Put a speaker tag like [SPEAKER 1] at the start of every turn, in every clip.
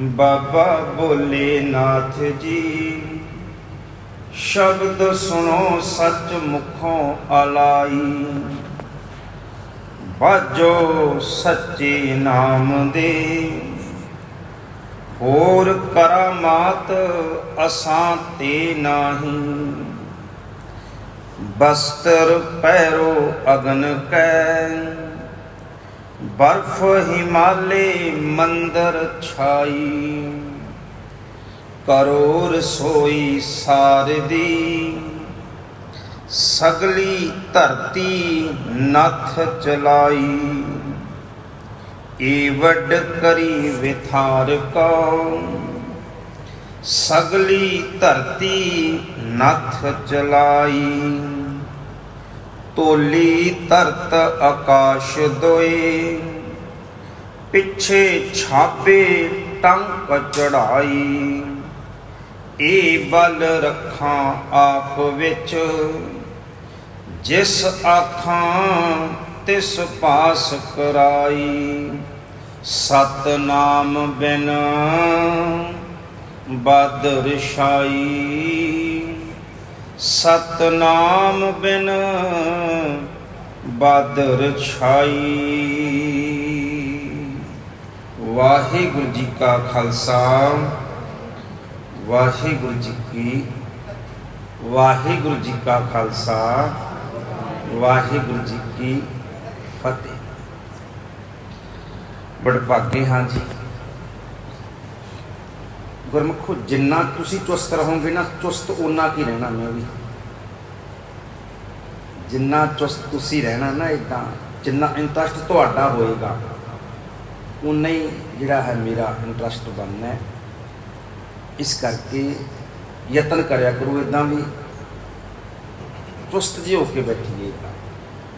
[SPEAKER 1] ਬਾਬਾ ਬੋਲੇ ਨਾਥ ਜੀ। ਸ਼ਬਦ ਸੁਣੋ, ਸੱਚ ਮੁਖੋਂ ਆਲਾਈ। ਬਾਜੋ ਸੱਚੇ ਨਾਮ ਦੇ। ਹੋਰ ਕਰਾਮਾਤ ਅਸਾਂ ਤੇ ਨਾਹੀ। ਬਸਤਰ, ਪੈਰੋ, ਅਗਨ ਕੈ। ਬਰਫ ਹਿਮਾਲੇ ਮੰਦਰ ਛਾਈ। ਕਰੋ ਰਸੋਈ ਸਾਰਦੀ, ਸਗਲੀ ਧਰਤੀ ਨਥ ਚਲਾਈ। ਏ ਵੱਡ ਕਰੀ ਵਿਥਾਰ ਕੋ, ਸਗਲੀ ਧਰਤੀ ਨਥ ਚਲਾਈ। ਤੋਲੀ ਧਰਤ ਆਕਾਸ਼ ਦੋਏ। ਪਿੱਛੇ ਛਾਪੇ ਟੰਕ ਚੜਾਈ। ਏ ਬਲ ਰੱਖਾਂ ਆਪ ਵਿੱਚ। ਜਿਸ ਆਖਾਂ, ਤਿਸ ਪਾਸ ਕਰਾਈ। ਸਤਨਾਮ ਬਿਨ ਬਾਦਰ ਛਾਈ ਸਤਨਾਮ ਬਿਨ ਬਾਦਰ ਛਾਈ। ਵਾਹਿਗੁਰੂ ਜੀ ਕਾ ਖਾਲਸਾ, ਵਾਹਿਗੁਰੂ ਜੀ ਕੀ, ਵਾਹਿਗੁਰੂ ਜੀ ਕਾ ਖਾਲਸਾ, ਵਾਹਿਗੁਰੂ ਜੀ ਕੀ ਫਤਿਹ। ਬੜਭਾਗੇ ਹਾਂ ਜੀ। ਗੁਰਮੁਖੋ, ਜਿੰਨਾ ਤੁਸੀਂ ਚੁਸਤ ਰਹੋਗੇ ਨਾ, ਚੁਸਤ ਉਨਾ ਕੀ ਰਹਿਣਾ, ਮੈਂ ਵੀ। ਜਿੰਨਾ ਚੁਸਤ ਤੁਸੀਂ ਰਹਿਣਾ ਨਾ ਇਦਾਂ ਜਿੰਨਾ ਇੰਟਰਸਟ ਤੁਹਾਡਾ ਹੋਏਗਾ ਉਨਾ ਹੀ ਜਿਹੜਾ ਹੈ ਮੇਰਾ ਇੰਟਰਸਟ ਬਣਨਾ ਇਸ ਕਰਕੇ ਯਤਨ ਕਰਿਆ ਕਰੋ ਇਦਾਂ ਵੀ। ਚੁਸਤ ਜੇ ਹੋ ਕੇ ਬੈਠੀਏ ਏਦਾਂ।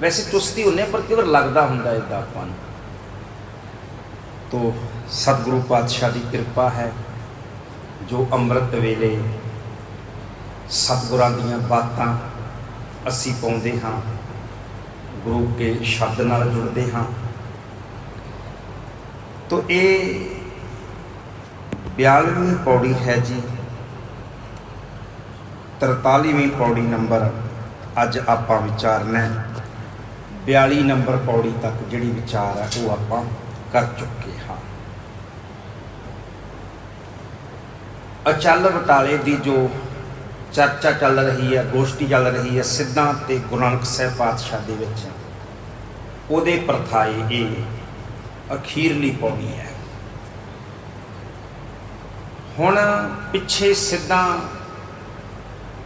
[SPEAKER 1] ਵੈਸੇ ਚੁਸਤੀ ਹੁੰਨੇ ਪਰ ਕਿਵਰ ਲੱਗਦਾ ਹੁੰਦਾ ਇਦਾਂ ਆਪਾਂ ਨੂੰ। ਤੋ ਸਤਿਗੁਰੂ ਪਾਤਸ਼ਾਹ ਦੀ ਕਿਰਪਾ ਹੈ। ਜੋ ਅੰਮ੍ਰਿਤ ਵੇਲੇ ਸਤਿਗੁਰਾਂ ਦੀਆਂ ਬਾਤਾਂ ਅਸੀਂ ਪਾਉਂਦੇ ਹਾਂ, ਗੁਰੂ ਕੇ ਸ਼ਬਦ ਨਾਲ ਜੁੜਦੇ ਹਾਂ। ਤੋ ਇਹ 42ਵੀਂ ਪੌੜੀ ਹੈ ਜੀ 43ਵੀਂ ਪੌੜੀ ਨੰਬਰ ਅੱਜ ਆਪਾਂ ਵਿਚਾਰਨਾ ਹੈ। 42 ਨੰਬਰ ਪੌੜੀ ਤੱਕ ਜਿਹੜੀ ਵਿਚਾਰ ਹੈ ਉਹ ਆਪਾਂ ਕਰ ਚੁੱਕੇ ਹਾਂ। ਅਚਲ ਬਟਾਲੇ ਦੀ ਜੋ ਚਰਚਾ ਚੱਲ ਰਹੀ ਹੈ, ਗੋਸ਼ਟੀ ਚੱਲ ਰਹੀ ਹੈ, ਸਿੱਧਾਂ ਤੇ ਗੁਰੂ ਨਾਨਕ ਸਾਹਿਬ ਪਾਤਸ਼ਾਹ ਦੇ ਵਿੱਚ, ਉਹਦੇ ਪ੍ਰਥਾਏ ਇਹ ਅਖੀਰਲੀ ਪੌੜੀ ਹੈ। ਹੁਣ ਪਿੱਛੇ ਸਿੱਧਾਂ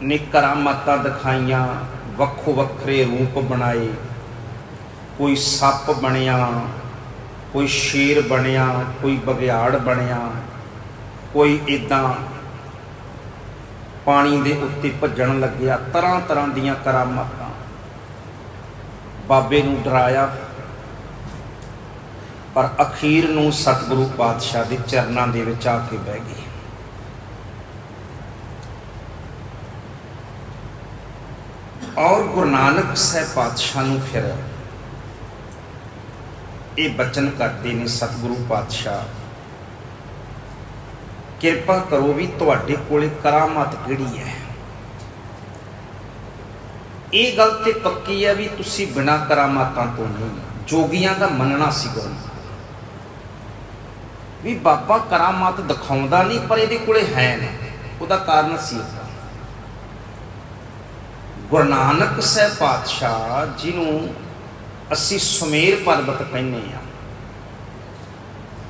[SPEAKER 1] ਨੇ ਕਰਾਮਾਤਾਂ ਦਿਖਾਈਆਂ, ਵੱਖੋ ਵੱਖਰੇ ਰੂਪ ਬਣਾਏ, ਕੋਈ ਸੱਪ ਬਣਿਆ, ਕੋਈ ਸ਼ੇਰ ਬਣਿਆ, ਕੋਈ ਬਗਿਆੜ ਬਣਿਆ, ਕੋਈ ਇਦਾਂ ਪਾਣੀ ਦੇ ਉੱਤੇ ਭੱਜਣ ਲੱਗਿਆ, ਤਰ੍ਹਾਂ ਤਰ੍ਹਾਂ ਦੀਆਂ ਕਰਾਮਾਤਾਂ। ਬਾਬੇ ਨੂੰ ਡਰਾਇਆ। ਪਰ ਅਖੀਰ ਨੂੰ ਸਤਿਗੁਰੂ ਪਾਤਸ਼ਾਹ ਦੇ ਚਰਨਾਂ ਦੇ ਵਿੱਚ ਆ ਕੇ ਬਹਿ ਗਈ ਔਰ ਗੁਰੂ ਨਾਨਕ ਸਾਹਿਬ ਪਾਤਸ਼ਾਹ ਨੂੰ ਫਿਰ ਇਹ ਬਚਨ ਕਰਦੇ ਨੇ ਸਤਿਗੁਰੂ ਪਾਤਸ਼ਾਹ। ਕਿਰਪਾ ਕਰੋ ਵੀ ਤੁਹਾਡੇ ਕੋਲੇ ਕਰਾਮਾਤ ਕਿਹੜੀ ਹੈ। ਇਹ ਗੱਲ ਤੇ ਪੱਕੀ ਹੈ ਵੀ ਤੁਸੀਂ ਬਿਨਾ ਕਰਾਮਾਤਾਂ ਤੋਂ ਨਹੀਂ, ਜੋਗੀਆਂ ਦਾ ਮੰਨਣਾ ਸੀ ਗੁਰੂ। ਵੀ ਬਾਬਾ ਕਰਾਮਾਤ ਦਿਖਾਉਂਦਾ ਨਹੀਂ, ਪਰ ਇਹਦੇ ਕੋਲੇ ਹੈ ਨੇ। ਉਹਦਾ ਕਾਰਨ ਸੀ ਉਹਦਾ ਗੁਰੂ ਨਾਨਕ ਸਾਹਿਬ ਪਾਤਸ਼ਾਹ ਜਿਹਨੂੰ ਅਸੀਂ ਸੁਮੇਰ ਪਰਬਤ ਕਹਿੰਦੇ ਆ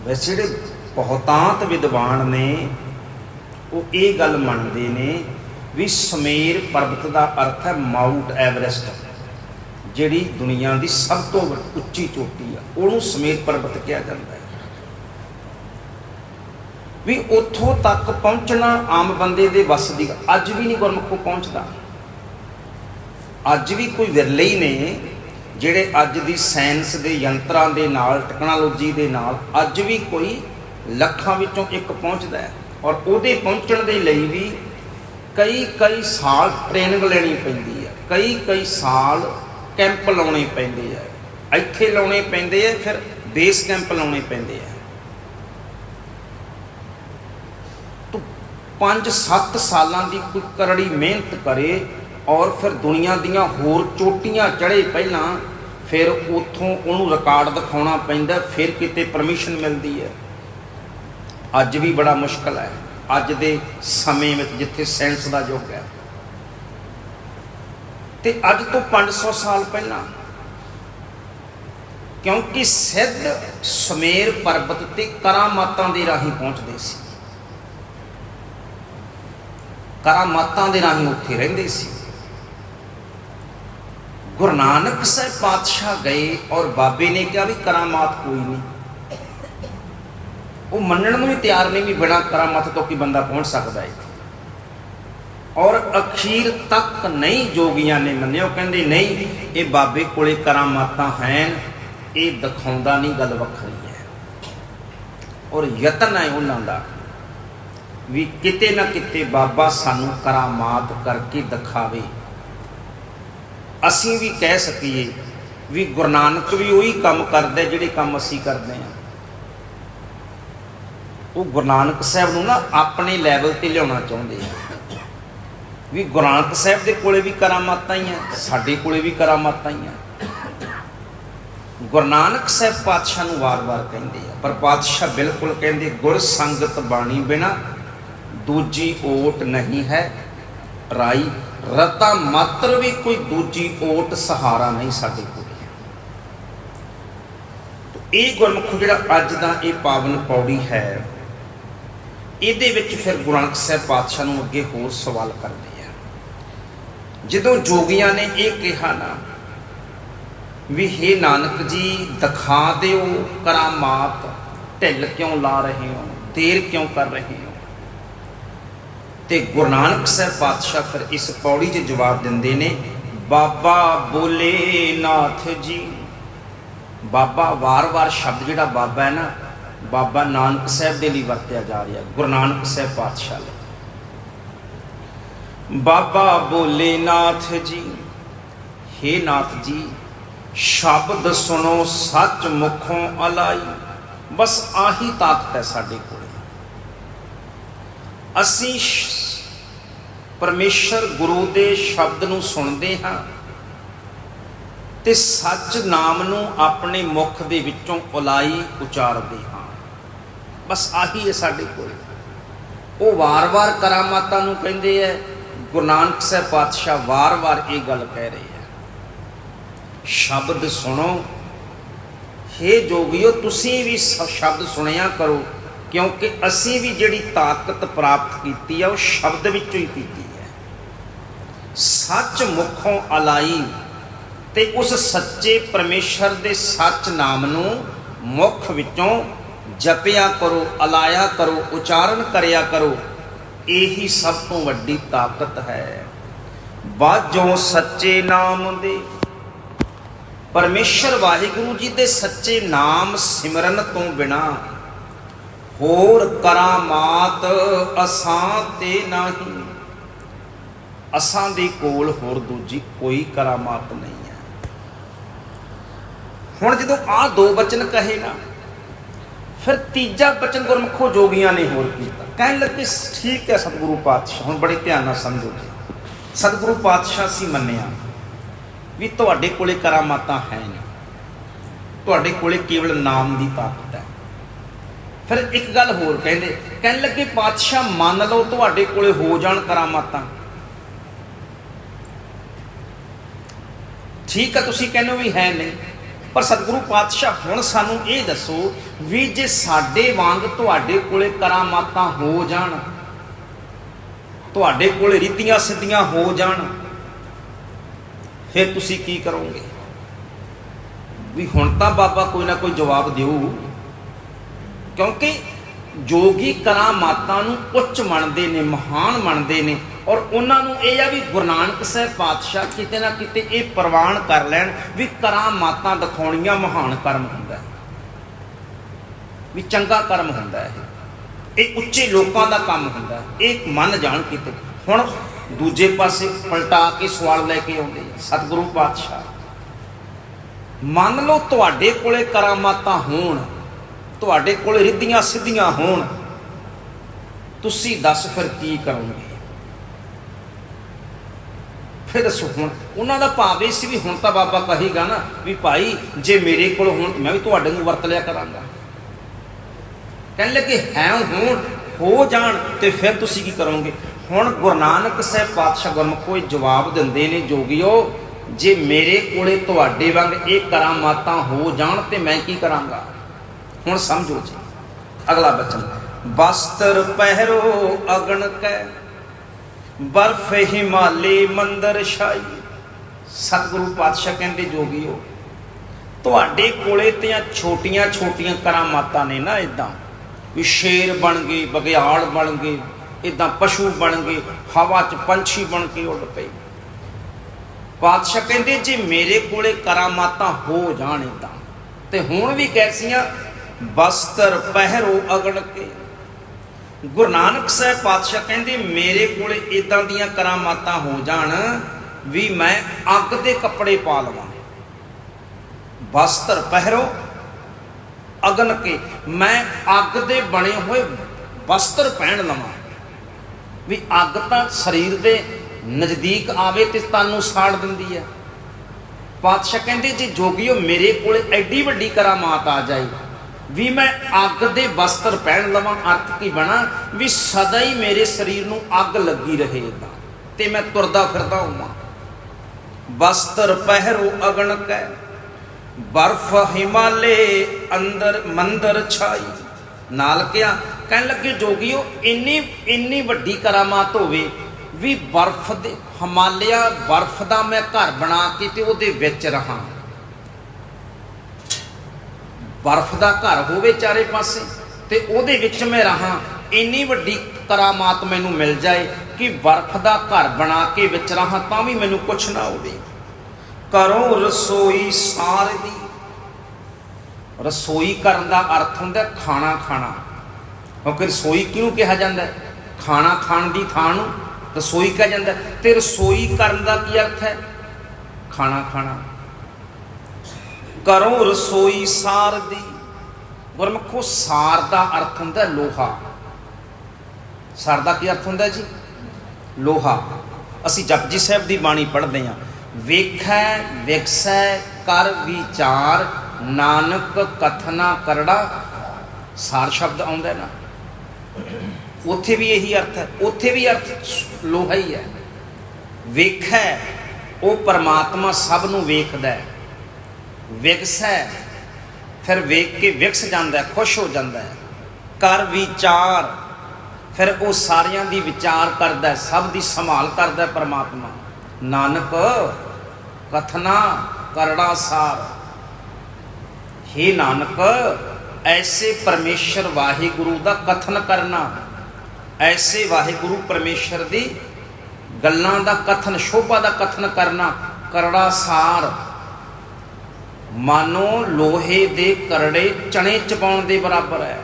[SPEAKER 1] ਵੈਸੇ ਜਿਹੜੇ ਬਹੁਤਾਂਤ ਵਿਦਵਾਨ ਨੇ ਉਹ ਇਹ ਗੱਲ ਮੰਨਦੇ ਨੇ ਵੀ ਸਮੇਰ ਪਰਬਤ ਦਾ ਅਰਥ ਹੈ ਮਾਊਂਟ ਐਵਰੈਸਟ, ਜਿਹੜੀ ਦੁਨੀਆ ਦੀ ਸਭ ਤੋਂ ਉੱਚੀ ਚੋਟੀ ਆ। ਉਹਨੂੰ ਸਮੇਰ ਪਰਬਤ ਕਿਹਾ ਜਾਂਦਾ ਹੈ। ਵੀ ਉੱਥੋਂ ਤੱਕ ਪਹੁੰਚਣਾ ਆਮ ਬੰਦੇ ਦੇ ਵੱਸ ਦੀ ਅੱਜ ਵੀ ਨਹੀਂ ਗੁਰਮੁਖੋਂ ਪਹੁੰਚਦਾ। ਅੱਜ ਵੀ ਕੋਈ ਵਿਰਲੇ ਹੀ ਨੇ, ਜਿਹੜੇ ਅੱਜ ਦੀ ਸਾਇੰਸ ਦੇ ਯੰਤਰਾਂ ਦੇ ਨਾਲ, ਟੈਕਨੋਲੋਜੀ ਦੇ ਨਾਲ, ਅੱਜ ਵੀ ਕੋਈ ਲੱਖਾਂ ਵਿੱਚੋਂ ਇੱਕ ਪਹੁੰਚਦਾ ਹੈ ਔਰ ਉਹਦੇ ਪਹੁੰਚਣ ਦੇ ਲਈ ਵੀ ਕਈ ਕਈ ਸਾਲ ਟ੍ਰੇਨਿੰਗ ਲੈਣੀ ਪੈਂਦੀ ਹੈ। ਕਈ ਕਈ ਸਾਲ ਕੈਂਪ ਲਾਉਣੇ ਪੈਂਦੇ ਆ। ਇੱਥੇ ਲਾਉਣੇ ਪੈਂਦੇ ਆ, ਫਿਰ ਬੇਸ ਕੈਂਪ ਲਾਉਣੇ ਪੈਂਦੇ ਆ। ਤੂੰ 5-7 ਸਾਲਾਂ ਦੀ ਕੋਈ ਕਰੜੀ ਮਿਹਨਤ ਕਰੇ ਔਰ ਫਿਰ ਦੁਨੀਆ ਦੀਆਂ ਹੋਰ ਚੋਟੀਆਂ ਚੜੇ ਪਹਿਲਾਂ, ਫਿਰ ਉਥੋਂ ਉਹਨੂੰ ਰਿਕਾਰਡ ਦਿਖਾਉਣਾ ਪੈਂਦਾ, ਫਿਰ ਕਿਤੇ ਪਰਮਿਸ਼ਨ ਮਿਲਦੀ ਹੈ। ਅੱਜ ਵੀ ਬੜਾ ਮੁਸ਼ਕਲ ਹੈ। ਅੱਜ ਦੇ ਸਮੇਂ ਵਿੱਚ ਜਿੱਥੇ ਸਾਇੰਸ ਦਾ ਯੁੱਗ ਹੈ। ਤੇ ਅੱਜ ਤੋਂ 500 ਸਾਲ ਪਹਿਲਾਂ, ਕਿਉਂਕਿ ਸਿੱਧ ਸੁਮੇਰ ਪਰਬਤ ਤੇ ਕਰਾਮਾਤਾਂ ਦੇ ਰਾਹੀਂ ਪਹੁੰਚਦੇ ਸੀ। ਕਰਾਮਾਤਾਂ ਦੇ ਰਾਹੀਂ ਉੱਥੇ ਰਹਿੰਦੇ ਸੀ। ਗੁਰੂ ਨਾਨਕ ਸਾਹਿਬ ਪਾਤਸ਼ਾਹ ਗਏ ਔਰ ਬਾਬੇ ਨੇ ਕਿਹਾ ਵੀ ਕਰਾਮਾਤ ਕੋਈ ਨਹੀਂ। ਉਹ ਮੰਨਣ ਨੂੰ ਵੀ ਤਿਆਰ ਨਹੀਂ ਵੀ ਬਿਨਾਂ ਕਰਾਮਾਤ ਤੋਂ ਕੀ ਬੰਦਾ ਪਹੁੰਚ ਸਕਦਾ ਹੈ। ਔਰ ਅਖੀਰ ਤੱਕ ਨਹੀਂ ਜੋਗੀਆਂ ਨੇ ਮੰਨਿਆ, ਉਹ ਕਹਿੰਦੇ ਨਹੀਂ, ਇਹ ਬਾਬੇ ਕੋਲੇ ਕਰਾਮਾਤਾਂ ਹਨ, ਇਹ ਦਿਖਾਉਂਦਾ ਨਹੀਂ ਗੱਲ ਵੱਖਰੀ ਹੈ। ਔਰ ਯਤਨ ਹੈ ਉਹਨਾਂ ਦਾ ਵੀ ਕਿਤੇ ਨਾ ਕਿਤੇ ਬਾਬਾ ਸਾਨੂੰ ਕਰਾਮਾਤ ਕਰਕੇ ਦਿਖਾਵੇ। ਅਸੀਂ ਵੀ ਕਹਿ ਸਕੀਏ ਵੀ ਗੁਰੂ ਨਾਨਕ ਵੀ ਉਹੀ ਕੰਮ ਕਰਦਾ ਜਿਹੜੇ ਕੰਮ ਅਸੀਂ ਕਰਦੇ ਹਾਂ। ਉਹ ਗੁਰੂ ਨਾਨਕ ਸਾਹਿਬ ਨੂੰ ਨਾ ਆਪਣੇ ਲੈਵਲ ਤੇ ਲਿਆਉਣਾ ਚਾਹੁੰਦੇ ਆ। ਵੀ ਗੁਰੂ ਨਾਨਕ ਸਾਹਿਬ ਦੇ ਕੋਲੇ ਵੀ ਕਰਾਮਾਤਾਂ ਹੀ ਆ, ਸਾਡੇ ਕੋਲੇ ਵੀ ਕਰਾਮਾਤਾਂ ਹੀ ਆ। ਗੁਰੂ ਨਾਨਕ ਸਾਹਿਬ ਪਾਤਸ਼ਾਹ ਨੂੰ ਵਾਰ-ਵਾਰ ਕਹਿੰਦੇ ਆ, ਪਰ ਪਾਤਸ਼ਾਹ ਬਿਲਕੁਲ ਕਹਿੰਦੇ, ਗੁਰ ਸੰਗਤ ਬਾਣੀ ਬਿਨਾ ਦੂਜੀ ਓਟ ਨਹੀਂ ਹੈ, ਰਾਈ ਰਤਾ ਮਾਤਰ ਵੀ ਕੋਈ ਦੂਜੀ ਓਟ ਸਹਾਰਾ ਨਹੀਂ ਸਾਡੇ ਕੋਲ ਇਹ ਗੁਰਮੁਖ ਜਿਹੜਾ ਅੱਜ ਦਾ ਇਹ ਪਾਵਨ ਪੌੜੀ ਹੈ ਇਹਦੇ ਵਿੱਚ ਫਿਰ ਗੁਰੂ ਨਾਨਕ ਸਾਹਿਬ ਪਾਤਸ਼ਾਹ ਨੂੰ ਅੱਗੇ ਹੋਰ ਸਵਾਲ ਕਰਦੇ ਆ। ਜਦੋਂ ਜੋਗੀਆਂ ਨੇ ਇਹ ਕਿਹਾ ਨਾ ਵੀ हे ਨਾਨਕ ਜੀ, ਦਿਖਾ ਦਿਓ ਕਰਾਮਾਤ ਢਿੱਲ ਕਿਉਂ ਲਾ ਰਹੇ ਹੋ, ਤੇਰ ਕਿਉਂ ਕਰ ਰਹੇ ਹੋ? ਤੇ ਗੁਰੂ ਨਾਨਕ ਸਾਹਿਬ ਪਾਤਸ਼ਾਹ ਫਿਰ ਇਸ ਪੌੜੀ 'ਚ ਜਵਾਬ ਦਿੰਦੇ ਨੇ, ਬਾਬਾ ਬੋਲੇ ਨਾਥ ਜੀ, ਬਾਬਾ ਵਾਰ-ਵਾਰ ਸ਼ਬਦ ਜਿਹੜਾ ਬਾਬਾ ਹੈ ਨਾ ਬਾਬਾ ਨਾਨਕ ਸਾਹਿਬ ਦੇ ਲਈ ਵਰਤਿਆ ਜਾ ਰਿਹਾ, ਗੁਰੂ ਨਾਨਕ ਸਾਹਿਬ ਪਾਤਸ਼ਾਹ ਲਈ। ਬਾਬਾ ਬੋਲੇ ਨਾਥ ਜੀ हे ਨਾਥ ਜੀ, ਸ਼ਬਦ ਸੁਣੋ ਸੱਚ ਮੁਖੋਂ ਅਲਾਈ, ਬਸ ਆਹੀ ਤਾਕਤ ਹੈ ਸਾਡੇ ਕੋਲ। ਅਸੀਂ ਸ਼- ਪਰਮੇਸ਼ਰ ਗੁਰੂ ਦੇ ਸ਼ਬਦ ਨੂੰ ਸੁਣਦੇ ਹਾਂ ਤੇ ਸੱਚ ਨਾਮ ਨੂੰ ਆਪਣੇ ਮੁਖ ਦੇ ਵਿੱਚੋਂ ਉਲਾਈ ਉਚਾਰਦੇ ਹਾਂ। ਬਸ ਆਹੀ ਹੈ ਸਾਡੇ ਕੋਲ। ਉਹ ਵਾਰ-ਵਾਰ ਕਰਾਮਾਤਾਂ ਨੂੰ ਕਹਿੰਦੇ ਐ, ਗੁਰੂ ਨਾਨਕ ਸਾਹਿਬ ਪਾਤਸ਼ਾਹ ਵਾਰ-ਵਾਰ ਇਹ ਗੱਲ ਕਹਿ ਰਹੇ ਆ ਸ਼ਬਦ ਸੁਣੋ। ਹੇ ਜੋਗਿਓ, ਤੁਸੀਂ ਵੀ ਸ਼ਬਦ ਸੁਣਿਆ ਕਰੋ, ਕਿਉਂਕਿ ਅਸੀਂ ਵੀ ਜਿਹੜੀ ਤਾਕਤ ਪ੍ਰਾਪਤ ਕੀਤੀ ਆ ਉਹ ਸ਼ਬਦ ਵਿੱਚੋਂ ਹੀ ਕੀਤੀ ਹੈ ਸੱਚ ਮੁਖੋਂ ਅਲਾਈ ਤੇ ਉਸ ਸੱਚੇ ਪਰਮੇਸ਼ਰ ਦੇ ਸੱਚ ਨਾਮ ਨੂੰ ਮੁਖ ਵਿੱਚੋਂ ਜਪਿਆ ਕਰੋ, ਅਲਾਇਆ ਕਰੋ, ਉਚਾਰਨ ਕਰਿਆ ਕਰੋ, ਇਹੀ ਸਭ ਤੋਂ ਵੱਡੀ ਤਾਕਤ ਹੈ। ਬਾਝੋਂ ਸੱਚੇ ਨਾਮ ਦੇ। ਪਰਮੇਸ਼ਰ ਵਾਹਿਗੁਰੂ ਜੀ ਦੇ ਸੱਚੇ ਨਾਮ ਸਿਮਰਨ ਤੋਂ ਬਿਨਾ ਹੋਰ ਕਰਾਮਾਤ ਅਸਾਂ ਤੇ ਨਹੀਂ। ਅਸਾਂ ਦੇ ਕੋਲ ਹੋਰ ਦੂਜੀ ਕੋਈ ਕਰਾਮਾਤ ਨਹੀਂ ਹੈ। ਹੁਣ ਜਦੋਂ ਆਹ ਦੋ ਬਚਨ ਕਹੇ ਨਾ ਫਿਰ ਤੀਜਾ ਬਚਨ ਗੁਰਮੁਖੋ ਜੋਗੀਆਂ ਨੇ ਹੋਰ ਕੀਤਾ। ਕਹਿਣ ਲੱਗੇ, ਠੀਕ ਹੈ ਸਤਿਗੁਰੂ ਪਾਤਸ਼ਾਹ, ਹੁਣ ਬੜੇ ਧਿਆਨ ਨਾਲ ਸਮਝੋ ਸਤਿਗੁਰੂ ਪਾਤਸ਼ਾਹ ਸੀ ਮੰਨਿਆ ਵੀ ਤੁਹਾਡੇ ਕੋਲੇ ਕਰਾਮਾਤਾਂ ਹੈ ਨਹੀਂ। ਤੁਹਾਡੇ ਕੋਲੇ ਕੇਵਲ ਨਾਮ ਦੀ ਤਾਕਤ ਹੈ। ਫਿਰ ਇੱਕ ਗੱਲ ਹੋਰ ਕਹਿੰਦੇ, ਕਹਿਣ ਲੱਗੇ, ਪਾਤਸ਼ਾਹ, ਮੰਨ ਲਓ ਤੁਹਾਡੇ ਕੋਲੇ ਹੋ ਜਾਣ ਕਰਾਮਾਤਾਂ। ਠੀਕ ਹੈ, ਤੁਸੀਂ ਕਹਿੰਦੇ ਹੋ ਵੀ ਹੈ ਨਹੀਂ। ਪਰ ਸਤਿਗੁਰੂ ਪਾਤਸ਼ਾਹ ਹੁਣ ਸਾਨੂੰ ਇਹ ਦੱਸੋ ਵੀ ਜੇ ਸਾਡੇ ਵਾਂਗ ਤੁਹਾਡੇ ਕੋਲੇ ਕਰਾਮਾਤਾਂ ਹੋ ਜਾਣ, ਤੁਹਾਡੇ ਕੋਲੇ ਰੀਤੀਆਂ ਸਿੱਧੀਆਂ ਹੋ ਜਾਣ, ਫਿਰ ਤੁਸੀਂ ਕੀ ਕਰੋਗੇ? ਵੀ ਹੁਣ ਤਾਂ ਬਾਬਾ ਕੋਈ ਨਾ ਕੋਈ ਜਵਾਬ ਦਿਓ। ਕਿਉਂਕਿ ਜੋਗੀ ਕਰਾਮਾਤਾਂ ਨੂੰ ਉੱਚ ਮੰਨਦੇ ਨੇ, ਮਹਾਨ ਮੰਨਦੇ ਨੇ। ਔਰ ਉਹਨਾਂ ਨੂੰ ਇਹ ਆ ਵੀ ਗੁਰੂ ਨਾਨਕ ਸਾਹਿਬ ਪਾਤਸ਼ਾਹ ਕਿਤੇ ਨਾ ਕਿਤੇ ਇਹ ਪ੍ਰਵਾਨ ਕਰ ਲੈਣ ਵੀ ਕਰਾਮਾਤਾਂ ਦਿਖਾਉਣੀਆਂ ਮਹਾਨ ਕਰਮ ਹੁੰਦਾ ਹੈ। ਵੀ ਚੰਗਾ ਕਰਮ ਹੁੰਦਾ ਹੈ ਇਹ। ਉੱਚੇ ਲੋਕਾਂ ਦਾ ਕੰਮ ਹੁੰਦਾ ਹੈ। ਇਹ ਮੰਨ ਜਾਣ ਕਿਤੇ। ਹੁਣ ਦੂਜੇ ਪਾਸੇ ਪਲਟਾ ਕੇ ਸਵਾਲ ਲੈ ਕੇ ਆਉਂਦੇ ਸਤਿਗੁਰੂ ਪਾਤਸ਼ਾਹ, ਮੰਨ ਲਓ ਤੁਹਾਡੇ ਕੋਲੇ ਕਰਾਮਾਤਾਂ ਹੋਣ, ਤੁਹਾਡੇ ਕੋਲੇ ਰਿੱਧੀਆਂ ਸਿੱਧੀਆਂ ਹੋਣ, ਤੁਸੀਂ ਦੱਸ ਫਿਰ ਕੀ ਕਰੋਗੇ? ਫਿਰ ਦੱਸੋ ਹੁਣ ਉਹਨਾਂ ਦਾ ਭਾਵ ਇਹ ਸੀ ਵੀ ਹੁਣ ਤਾਂ ਬਾਬਾ ਕਹੇਗਾ ਨਾ ਵੀ ਭਾਈ, ਜੇ ਮੇਰੇ ਕੋਲ ਹੁਣ ਮੈਂ ਵੀ ਤੁਹਾਡੇ ਨੂੰ ਵਰਤ ਲਿਆ ਕਰਾਂਗਾ। ਕਹਿਣ ਲੱਗੇ, ਹੈ ਹੁਣ? ਹੋ ਜਾਣ ਤੇ ਫਿਰ ਤੁਸੀਂ ਕੀ ਕਰੋਗੇ? ਹੁਣ ਗੁਰੂ ਨਾਨਕ ਸਾਹਿਬ ਪਾਤਸ਼ਾਹ ਗੁਰਮੁਖੋ ਇਹ ਜਵਾਬ ਦਿੰਦੇ ਨੇ, ਜੋਗਿਓ, ਜੇ ਮੇਰੇ ਕੋਲੇ ਤੁਹਾਡੇ ਵਾਂਗ ਇਹ ਕਰਾਮਾਤਾਂ ਹੋ ਜਾਣ ਤੇ ਮੈਂ ਕੀ ਕਰਾਂਗਾ? ਹੁਣ ਸਮਝੋ ਜੀ। ਅਗਲਾ ਬਚਨ। ਬਸਤਰ ਪਹਿਰੋ ਅਗਣ ਕੈ ਬਰਫ ਹਿਮਾਲੇ ਮੰਦਰ ਛਾਈ। ਸਤਿਗੁਰੂ ਪਾਤਸ਼ਾਹ ਕਹਿੰਦੇ ਜੋਗੀਓ ਤੁਹਾਡੇ ਕੋਲੇ ਤੇ ਛੋਟੀਆਂ ਛੋਟੀਆਂ ਕਰਾਮਾਤਾਂ ਨੇ ਨਾ ਇਦਾਂ ਵੀ ਸ਼ੇਰ ਬਣ ਗਏ ਬਗਿਆੜ ਬਣ ਗਏ ਇਦਾਂ ਪਸ਼ੂ ਬਣ ਗਏ, ਹਵਾ 'ਚ ਪੰਛੀ ਬਣ ਕੇ ਉੱਡ ਪਏ। ਪਾਤਸ਼ਾਹ ਕਹਿੰਦੇ, ਜੇ ਮੇਰੇ ਕੋਲੇ ਕਰਾਮਾਤਾਂ ਹੋ ਜਾਣ ਇਦਾਂ ਤੇ ਹੁਣ ਵੀ ਕੈਸੀਆਂ? ਬਸਤਰ ਪਹਿਰੋ ਅਗਣ ਕੇ। ਗੁਰੂ ਨਾਨਕ ਸਾਹਿਬ ਪਾਤਸ਼ਾਹ ਕਹਿੰਦੇ, ਮੇਰੇ ਕੋਲ ਇਦਾਂ ਦੀਆਂ ਕਰਾਮਾਤਾਂ ਹੋ ਜਾਣ ਵੀ ਮੈਂ ਅੱਗ ਦੇ ਕੱਪੜੇ ਪਾ ਲਵਾਂ। ਵਸਤਰ ਪਹਿਰੋ, ਅਗਨ ਕੇ। ਮੈਂ ਅੱਗ ਦੇ ਬਣੇ ਹੋਏ ਵਸਤਰ ਪਹਿਨ ਲਵਾਂ। ਵੀ ਅੱਗ ਤਾਂ ਸਰੀਰ ਦੇ ਨਜ਼ਦੀਕ ਆਵੇ ਤੇ ਤੁਹਾਨੂੰ ਸਾੜ ਦਿੰਦੀ ਹੈ। ਪਾਤਸ਼ਾਹ ਕਹਿੰਦੇ, ਜੇ ਜੋਗੀਓ, ਮੇਰੇ ਕੋਲ ਐਡੀ ਵੱਡੀ ਕਰਾਮਾਤ ਆ ਜਾਏ। ਵੀ ਮੈਂ ਅੱਗ ਦੇ ਵਸਤਰ ਪਹਿਨ ਲਵਾਂ, ਅਰਥ ਕੀ ਬਣਾ? ਵੀ ਸਦਾ ਹੀ ਮੇਰੇ ਸਰੀਰ ਨੂੰ ਅੱਗ ਲੱਗੀ ਰਹੇ ਇਦਾਂ ਤੇ ਮੈਂ ਤੁਰਦਾ ਫਿਰਦਾ ਹਾਂ ਵਸਤਰ ਪਹਿਰੋ ਅਗਣ ਕੈ, ਬਰਫ ਹਿਮਾਲੇ ਅੰਦਰ ਮੰਦਰ ਛਾਈ। ਨਾਲ ਕਿਆ ਕਹਿਣ ਲੱਗੇ, ਜੋਗੀਓ, ਇੰਨੀ ਇੰਨੀ ਵੱਡੀ ਕਰਾਮਾਤ ਹੋਵੇ ਵੀ ਬਰਫ ਦੇ ਹਿਮਾਲਿਆ, ਬਰਫ ਦਾ ਮੈਂ ਘਰ ਬਣਾ ਕੇ ਤੇ ਉਹਦੇ ਵਿੱਚ ਰਹਾ। ਬਰਫ ਦਾ ਘਰ ਹੋਵੇ ਚਾਰੇ ਪਾਸੇ, ਤੇ ਉਹਦੇ ਵਿੱਚ ਮੈਂ ਰਹਾ, ਇੰਨੀ ਵੱਡੀ ਕਰਾਮਾਤ ਮੈਨੂੰ ਮਿਲ ਜਾਏ ਕਿ ਬਰਫ ਦਾ ਘਰ ਬਣਾ ਕੇ ਵਿੱਚ ਰਹਾ ਤਾਂ ਵੀ ਮੈਨੂੰ ਕੁਛ ਨਾ ਹੋਵੇ। ਕਰੋ ਰਸੋਈ ਸਾਰ ਦੀ। ਰਸੋਈ ਕਰਨ ਦਾ ਅਰਥ ਹੁੰਦਾ ਖਾਣਾ ਖਾਣਾ। ਕਿਉਂਕਿ ਰਸੋਈ ਕਿਉਂ ਕਿਹਾ ਜਾਂਦਾ ਖਾਣਾ ਖਾਣ ਦੀ ਥਾਂ ਨੂੰ ਰਸੋਈ ਕਿਹਾ ਜਾਂਦਾ ਹੈ। ਤੇ ਰਸੋਈ ਕਰਨ ਦਾ ਕੀ ਅਰਥ ਹੈ? ਖਾਣਾ ਖਾਣਾ। ਕਰੋ ਰਸੋਈ ਸਾਰ ਦੀ। ਗੁਰਮਖੋ ਸਾਰ ਦਾ ਅਰਥ ਹੁੰਦਾ ਲੋਹਾ। ਸਾਰ ਦਾ ਕੀ ਅਰਥ ਹੁੰਦਾ ਜੀ? ਲੋਹਾ। ਅਸੀਂ ਜਪਜੀ ਸਾਹਿਬ ਦੀ ਬਾਣੀ ਪੜ੍ਹਦੇ ਹਾਂ। ਵੇਖੈ ਵਿਕਸੈ ਕਰ ਵਿਚਾਰ, ਨਾਨਕ ਕਥਨਾ ਕਰੜਾ। ਸਾਰ ਸ਼ਬਦ ਆਉਂਦਾ ਨਾ। ਉੱਥੇ ਵੀ ਇਹੀ ਅਰਥ ਹੈ। ਉੱਥੇ ਵੀ ਅਰਥ ਲੋਹਾ ਹੀ ਹੈ। ਵੇਖੈ, ਉਹ ਪਰਮਾਤਮਾ ਸਭ ਨੂੰ ਵੇਖਦਾ ਹੈ। ਵਿਕਸੈ। ਫਿਰ ਵੇਖ ਕੇ ਵਿਕਸ ਜਾਂਦਾ ਖੁਸ਼ ਹੋ ਜਾਂਦਾ ਕਰ ਵਿਚਾਰ। ਫਿਰ ਉਹ ਸਾਰਿਆਂ ਦੀ ਵਿਚਾਰ ਕਰਦਾ ਸਭ ਦੀ ਸੰਭਾਲ ਕਰਦਾ ਪਰਮਾਤਮਾ। ਨਾਨਕ, ਕਥਨਾ, ਕਰੜਾ ਸਾਰ। ਹੇ ਨਾਨਕ, ਐਸੇ ਪਰਮੇਸ਼ਰ ਵਾਹਿਗੁਰੂ ਦਾ ਕਥਨ ਕਰਨਾ। ਐਸੇ ਵਾਹਿਗੁਰੂ ਪਰਮੇਸ਼ਰ ਦੀ ਗੱਲਾਂ ਦਾ ਕਥਨ, ਸ਼ੋਭਾ ਦਾ ਕਥਨ ਕਰਨਾ। ਕਰੜਾ ਸਾਰ। ਮਾਨੋ ਲੋਹੇ ਦੇ ਕਰੜੇ ਚਣੇ ਚਬਾਉਣ ਦੇ ਬਰਾਬਰ ਹੈ।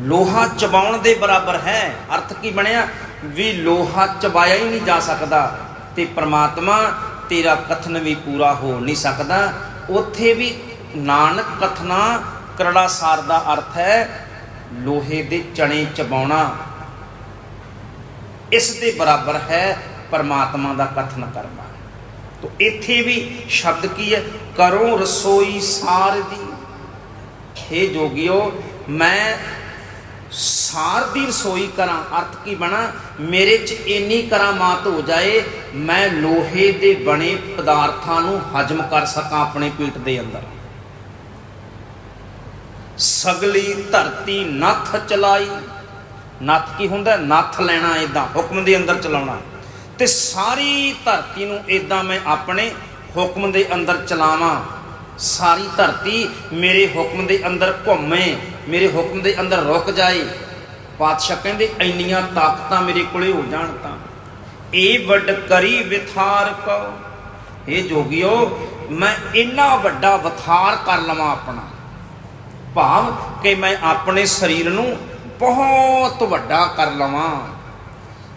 [SPEAKER 1] ਲੋਹਾ ਚਬਾਉਣ ਦੇ ਬਰਾਬਰ ਹੈ। ਅਰਥ ਕੀ ਬਣਿਆ? ਵੀ ਲੋਹਾ ਚਬਾਇਆ ਹੀ ਨਹੀਂ ਜਾ ਸਕਦਾ ਤੇ ਪ੍ਰਮਾਤਮਾ ਤੇਰਾ ਕਥਨ ਵੀ ਪੂਰਾ ਹੋ ਨਹੀਂ ਸਕਦਾ। ਉੱਥੇ ਵੀ ਨਾਨਕ ਕਥਨਾ ਕਰੜਾ ਸਾਰ ਦਾ ਅਰਥ ਹੈ ਲੋਹੇ ਦੇ ਚਣੇ ਚਬਾਉਣਾ। ਇਸ ਦੇ ਬਰਾਬਰ ਹੈ ਪਰਮਾਤਮਾ ਦਾ ਕਥਨ ਕਰਨਾ। ਤੋ ਇੱਥੇ ਵੀ ਸ਼ਬਦ ਕੀ ਹੈ? ਕਰੋ ਰਸੋਈ ਸਾਰ ਦੀ। ਹੇ ਜੋਗਿਓ, ਮੈਂ ਸਾਰ ਦੀ ਰਸੋਈ ਕਰਾਂ। ਅਰਥ ਕੀ ਬਣਾ? ਮੇਰੇ 'ਚ ਇੰਨੀ ਕਰਾਮਾਤ ਹੋ ਜਾਏ, ਮੈਂ ਲੋਹੇ ਦੇ ਬਣੇ ਪਦਾਰਥਾਂ ਨੂੰ ਹਜਮ ਕਰ ਸਕਾਂ ਆਪਣੇ ਪੇਟ ਦੇ ਅੰਦਰ। ਸਗਲੀ ਧਰਤੀ ਨੱਥ ਚਲਾਈ। ਨੱਥ ਕੀ ਹੁੰਦਾ? ਨੱਥ ਲੈਣਾ ਇਦਾਂ ਹੁਕਮ ਦੇ ਅੰਦਰ ਚਲਾਉਣਾ। ਤੇ ਸਾਰੀ ਧਰਤੀ ਨੂੰ ਇਦਾਂ ਮੈਂ ਆਪਣੇ ਹੁਕਮ ਦੇ ਅੰਦਰ ਚਲਾਵਾਂ। ਸਾਰੀ ਧਰਤੀ ਮੇਰੇ ਹੁਕਮ ਦੇ ਅੰਦਰ ਘੁੰਮੇ, ਮੇਰੇ ਹੁਕਮ ਦੇ ਅੰਦਰ ਰੁਕ ਜਾਏ। ਪਾਤਸ਼ਾਹ ਕਹਿੰਦੇ, ਇੰਨੀਆਂ ਤਾਕਤਾਂ ਮੇਰੇ ਕੋਲੇ ਹੋ ਜਾਣ ਤਾਂ। ਇਹ ਵੱਡ ਕਰੀ ਵਿਥਾਰ ਕੋ ਇਹ ਜੋਗਿਓ, ਮੈਂ ਇੰਨਾ ਵੱਡਾ ਵਿਥਾਰ ਕਰ ਲਵਾਂ ਆਪਣਾ। ਭਾਵ ਕਿ ਮੈਂ ਆਪਣੇ ਸਰੀਰ ਨੂੰ ਬਹੁਤ ਵੱਡਾ ਕਰ ਲਵਾਂ।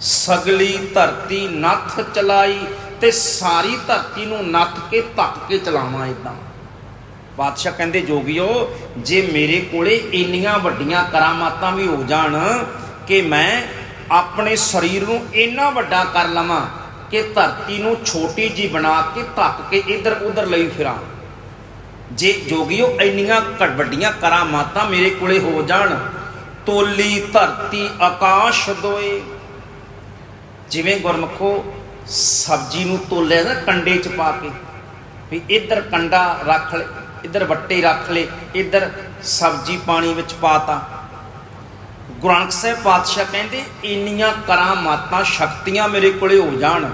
[SPEAKER 1] ਸਗਲੀ ਧਰਤੀ ਨੱਥ ਚਲਾਈ ਤੇ ਸਾਰੀ ਧਰਤੀ ਨੂੰ ਨੱਥ ਕੇ ਧੱਕ ਕੇ ਚਲਾਵਾਂ ਇਦਾਂ ਪਾਤਸ਼ਾਹ ਕਹਿੰਦੇ, ਜੋਗਿਓ, ਜੇ ਮੇਰੇ ਕੋਲੇ ਇੰਨੀਆਂ ਵੱਡੀਆਂ ਕਰਾਮਾਤਾਂ ਵੀ ਹੋ ਜਾਣ ਕਿ ਮੈਂ ਆਪਣੇ ਸਰੀਰ ਨੂੰ ਇੰਨਾ ਵੱਡਾ ਕਰ ਲਵਾਂ ਕਿ ਧਰਤੀ ਨੂੰ ਛੋਟੀ ਜੀ ਬਣਾ ਕੇ ਧੱਕ ਕੇ ਇੱਧਰ ਉੱਧਰ ਲਈ ਫਿਰਾਂ। ਜੇ ਜੋਗਿਓ, ਇੰਨੀਆਂ ਘ- ਵੱਡੀਆਂ ਕਰਾਮਾਤਾਂ ਮੇਰੇ ਕੋਲੇ ਹੋ ਜਾਣ, ਤੋਲੀ ਧਰਤੀ ਆਕਾਸ਼ ਦੋਏ। ਜਿਵੇਂ ਗੁਰਮਖੋ ਸਬਜ਼ੀ ਨੂੰ ਤੋਲਿਆ ਨਾ ਕੰਡੇ ਚ ਪਾ ਕੇ। ਵੀ ਇੱਧਰ ਕੰਡਾ ਰੱਖ ਲੈ, ਇੱਧਰ ਵੱਟੇ ਰੱਖ ਲੈ, ਇੱਧਰ ਸਬਜ਼ੀ ਪਾਣੀ ਵਿੱਚ ਪਾਤਾ ਗੁਰੂ ਨਾਨਕ ਸਾਹਿਬ ਪਾਤਸ਼ਾਹ ਕਹਿੰਦੇ, ਇੰਨੀਆਂ ਕਰਾਮਾਤਾਂ ਸ਼ਕਤੀਆਂ ਮੇਰੇ ਕੋਲੇ ਹੋ ਜਾਣ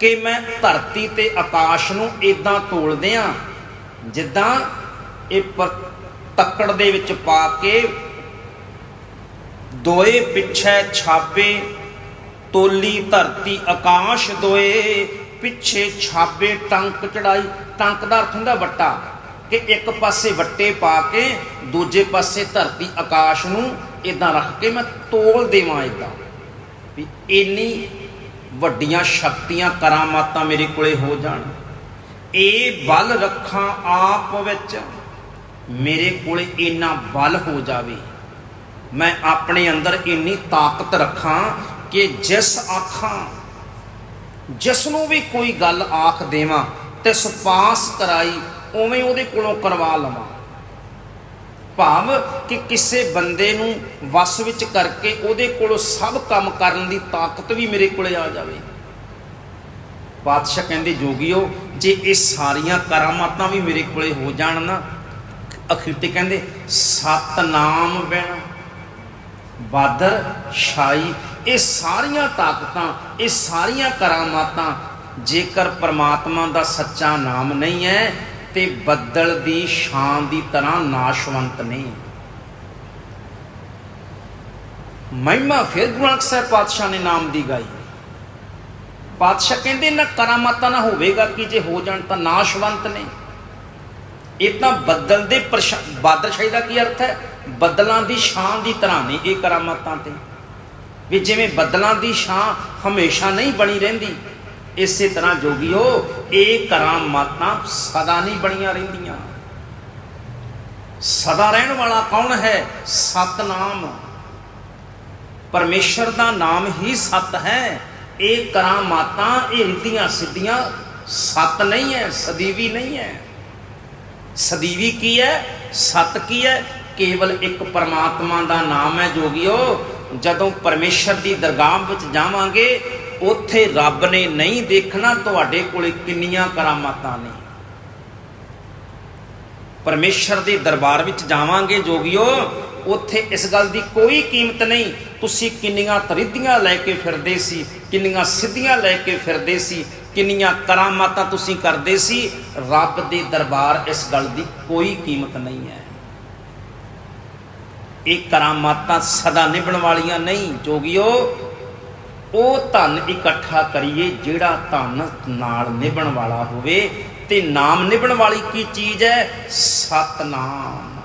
[SPEAKER 1] ਕਿ ਮੈਂ ਧਰਤੀ ਤੇ ਆਕਾਸ਼ ਨੂੰ ਇਦਾਂ ਤੋਲਦੇ ਆ ਜਿੱਦਾਂ ਇਹ ਪਰ ਤੱਕੜ ਦੇ ਵਿੱਚ ਪਾ ਕੇ ਦੋਏ ਪਿੱਛੇ ਛਾਪੇ ਤੋਲੀ ਧਰਤੀ ਆਕਾਸ਼ ਦੋਏ, ਪਿੱਛੇ ਛਾਪੇ ਟੰਕ ਚੜਾਈ। ਟੰਕ ਦਾ ਅਰਥ ਹੁੰਦਾ ਵੱਟਾ, ਕਿ ਇੱਕ ਪਾਸੇ ਵੱਟੇ ਪਾ ਕੇ ਦੂਜੇ ਪਾਸੇ ਧਰਤੀ ਆਕਾਸ਼ ਨੂੰ ਇਦਾਂ ਰੱਖ ਕੇ ਮੈਂ ਤੋਲ ਦੇਵਾਂ ਇਦਾਂ ਵੀ ਇੰਨੀ ਵੱਡੀਆਂ ਸ਼ਕਤੀਆਂ ਕਰਾਮਾਤਾਂ ਮੇਰੇ ਕੋਲੇ ਹੋ ਜਾਣ। ਇਹ ਬਲ ਰੱਖਾਂ ਆਪ ਵਿੱਚ, ਮੇਰੇ ਕੋਲੇ ਇੰਨਾ ਬਲ ਹੋ ਜਾਵੇ। ਮੈਂ ਆਪਣੇ ਅੰਦਰ ਇੰਨੀ ਤਾਕਤ ਰੱਖਾਂ ਕਿ ਜਿਸ ਆਖਾਂ ਜਿਸ ਨੂੰ ਵੀ ਕੋਈ ਗੱਲ ਆਖ ਦੇਵਾਂ ਤੇ ਸਪਾਸ ਕਰਾਈ, ਉਵੇਂ ਉਹਦੇ ਕੋਲੋਂ ਕਰਵਾ ਲਵਾਂ। ਭਾਵ ਕਿ ਕਿਸੇ ਬੰਦੇ ਨੂੰ ਵਸ ਵਿੱਚ ਕਰਕੇ ਉਹਦੇ ਕੋਲੋਂ ਸਭ ਕੰਮ ਕਰਨ ਦੀ ਤਾਕਤ ਵੀ ਮੇਰੇ ਕੋਲੇ ਆ ਜਾਵੇ। ਪਾਤਸ਼ਾਹ ਕਹਿੰਦੇ, ਜੋਗੀਓ, ਜੇ ਇਹ ਸਾਰੀਆਂ ਕਰਾਮਾਤਾਂ ਵੀ ਮੇਰੇ ਕੋਲੇ ਹੋ ਜਾਣ ਨਾ, ਅਖੀਰ ਤੇ ਕਹਿੰਦੇ, ਸਤਨਾਮ ਬਿਨ ਬਾਦਰ ਛਾਈ ਇਹ ਸਾਰੀਆਂ ਤਾਕਤਾਂ, ਇਹ ਸਾਰੀਆਂ ਕਰਾਮਾਤਾਂ, ਜੇਕਰ ਪ੍ਰਮਾਤਮਾ ਦਾ ਸੱਚਾ ਨਾਮ ਨਹੀਂ ਹੈ, ਤੇ ਬੱਦਲ ਦੀ ਸ਼ਾਨ ਦੀ ਤਰ੍ਹਾਂ ਨਾਸ਼ਵੰਤ ਨਹੀਂ। ਮਹਿਮਾ ਫਿਰ ਗੁਰੂ ਨਾਨਕ ਸਾਹਿਬ ਪਾਤਸ਼ਾਹ ਨੇ ਨਾਮ ਦੀ ਗਾਈ। ਪਾਤਸ਼ਾਹ ਕਹਿੰਦੇ ਨਾ ਕਰਾਮਾਤਾਂ ਨਾ ਹੋਵੇਗਾ ਕਿ? ਜੇ ਹੋ ਜਾਣ ਤਾਂ ਨਾਸ਼ਵੰਤ ਨੇ। ਇਹ ਤਾਂ ਬੱਦਲ ਦੇ ਪ੍ਰਸ਼ਾ- ਬਾਦਸ਼ਾਹੀ ਦਾ ਕੀ ਅਰਥ ਹੈ? ਬੱਦਲਾਂ ਦੀ ਸ਼ਾਨ ਦੀ ਤਰ੍ਹਾਂ ਨੇ ਇਹ ਕਰਾਮਾਤਾਂ ਤੇ। ਵੀ ਜਿਵੇਂ ਬੱਦਲਾਂ ਦੀ ਛਾਂ ਹਮੇਸ਼ਾ ਨਹੀਂ ਬਣੀ ਰਹਿੰਦੀ, ਇਸੇ ਤਰ੍ਹਾਂ ਜੋਗੀਓ, ਇਹ ਕਰਾਮਾਤਾਂ ਸਦਾ ਨਹੀਂ ਬਣੀਆਂ ਰਹਿੰਦੀਆਂ। ਸਦਾ ਰਹਿਣ ਵਾਲਾ ਕੌਣ ਹੈ? ਸਤਨਾਮ। ਪਰਮੇਸ਼ਰ ਦਾ ਨਾਮ ਹੀ ਸਤ ਹੈ। ਇਹ ਕਰਾਮਾਤਾਂ ਇਹ ਰਿੱਧੀਆਂ ਸਿੱਧੀਆਂ ਸਤ ਨਹੀਂ ਹੈ, ਸਦੀਵੀ ਨਹੀਂ ਹੈ। ਸਦੀਵੀ ਕੀ ਹੈ? ਸਤ ਕੀ ਹੈ? ਕੇਵਲ ਇੱਕ ਪਰਮਾਤਮਾ ਦਾ ਨਾਮ ਹੈ ਜੋਗਿਓ। ਜਦੋਂ ਪਰਮੇਸ਼ਰ ਦੀ ਦਰਗਾਹ ਵਿੱਚ ਜਾਵਾਂਗੇ, ਉੱਥੇ ਰੱਬ ਨੇ ਨਹੀਂ ਦੇਖਣਾ ਤੁਹਾਡੇ ਕੋਲੇ ਕਿੰਨੀਆਂ ਕਰਾਮਾਤਾਂ ਨੇ। ਪਰਮੇਸ਼ਰ ਦੇ ਦਰਬਾਰ ਵਿੱਚ ਜਾਵਾਂਗੇ ਜੋਗਿਓ, ਉੱਥੇ ਇਸ ਗੱਲ ਦੀ ਕੋਈ ਕੀਮਤ ਨਹੀਂ। ਤੁਸੀਂ ਕਿੰਨੀਆਂ ਤਰੀਦੀਆਂ ਲੈ ਕੇ ਫਿਰਦੇ ਸੀ, ਕਿੰਨੀਆਂ ਸਿੱਧੀਆਂ ਲੈ ਕੇ ਫਿਰਦੇ ਸੀ, ਕਿੰਨੀਆਂ ਕਰਾਮਾਤਾਂ ਤੁਸੀਂ ਕਰਦੇ ਸੀ, ਰੱਬ ਦੇ ਦਰਬਾਰ ਇਸ ਗੱਲ ਦੀ ਕੋਈ ਕੀਮਤ ਨਹੀਂ ਹੈ। ਇਹ ਕਰਾਮਾਤਾਂ ਸਦਾ ਨਿਭਣ ਵਾਲੀਆਂ ਨਹੀਂ, ਜੋਗਿਓ, ਉਹ ਧਨ ਇਕੱਠਾ ਕਰੀਏ ਜਿਹੜਾ ਧਨ ਨਾਲ ਨਿਭਣ ਵਾਲਾ ਹੋਵੇ। ਤੇ ਨਾਮ ਨਿਭਣ ਵਾਲੀ ਕੀ ਚੀਜ਼ ਹੈ? ਸਤਨਾਮ।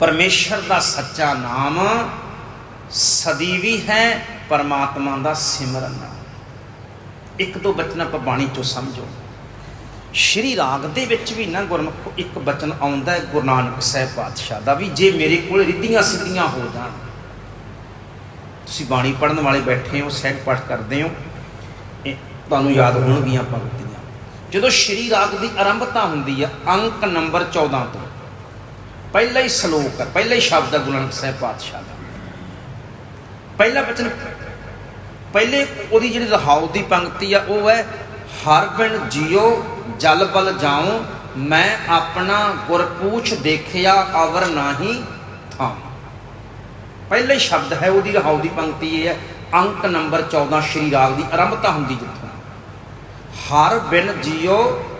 [SPEAKER 1] ਪਰਮੇਸ਼ਰ ਦਾ ਸੱਚਾ ਨਾਮ ਸਦੀਵੀ ਹੈ, ਪਰਮਾਤਮਾ ਦਾ ਸਿਮਰਨ। ਇੱਕ ਦੋ ਬਚਨ ਆਪਾਂ ਬਾਣੀ ਚੋਂ ਸਮਝੋ। ਸ਼੍ਰੀ ਰਾਗ ਦੇ ਵਿੱਚ ਵੀ ਨਾ ਗੁਰਮੁਖ ਇੱਕ ਬਚਨ ਆਉਂਦਾ ਹੈ, ਗੁਰੂ ਨਾਨਕ ਸਾਹਿਬ ਪਾਤਸ਼ਾਹ ਦਾ ਵੀ, ਜੇ ਮੇਰੇ ਕੋਲ ਰਿੱਧੀਆਂ ਸਿੱਧੀਆਂ ਹੋ ਜਾਣ। ਤੁਸੀਂ ਬਾਣੀ ਪੜਨ ਵਾਲੇ ਬੈਠੇ ਹੋ, ਸਹਿਜ ਪਾਠ ਕਰਦੇ ਹੋ, ਇਹ ਤੁਹਾਨੂੰ ਯਾਦ ਹੋਣਗੀਆਂ ਪੰਕਤੀਆਂ। ਜਦੋਂ ਸ਼੍ਰੀ ਰਾਗ ਦੀ ਆਰੰਭਤਾ ਹੁੰਦੀ ਹੈ ਅੰਕ ਨੰਬਰ 14 ਤੋਂ, ਪਹਿਲਾ ਹੀ ਸ਼ਲੋਕ ਹੈ ਪਹਿਲਾ ਹੀ ਸ਼ਬਦ ਹੈ ਗੁਰੂ ਨਾਨਕ ਸਾਹਿਬ ਪਾਤਸ਼ਾਹ ਦਾ। ਪਹਿਲਾ ਬਚਨ, ਪਹਿਲੇ ਉਹਦੀ ਜਿਹੜੀ ਰਹਾਉ ਦੀ ਪੰਕਤੀ ਆ, ਉਹ ਹੈ, ਹਰ ਬਿਨ ਜਿਉ ਜਲ ਬਲ ਜਾਉ, ਮੈਂ ਆਪਣਾ ਗੁਰਪੂਛ ਦੇਖਿਆ, ਅਵਰ ਨਾਹੀ ਥਾਂ ਪਹਿਲੇ ਸ਼ਬਦ ਹੈ ਉਹਦੀ ਰਹਾਉ ਦੀ ਪੰਕਤੀ ਇਹ ਹੈ, ਅੰਕ ਨੰਬਰ 14 ਸ਼੍ਰੀ ਰਾਗ ਦੀ ਆਰੰਭਤਾ ਹੁੰਦੀ ਜਿੱਥੋਂ। ਹਰ ਬਿਨ ਜੀਓ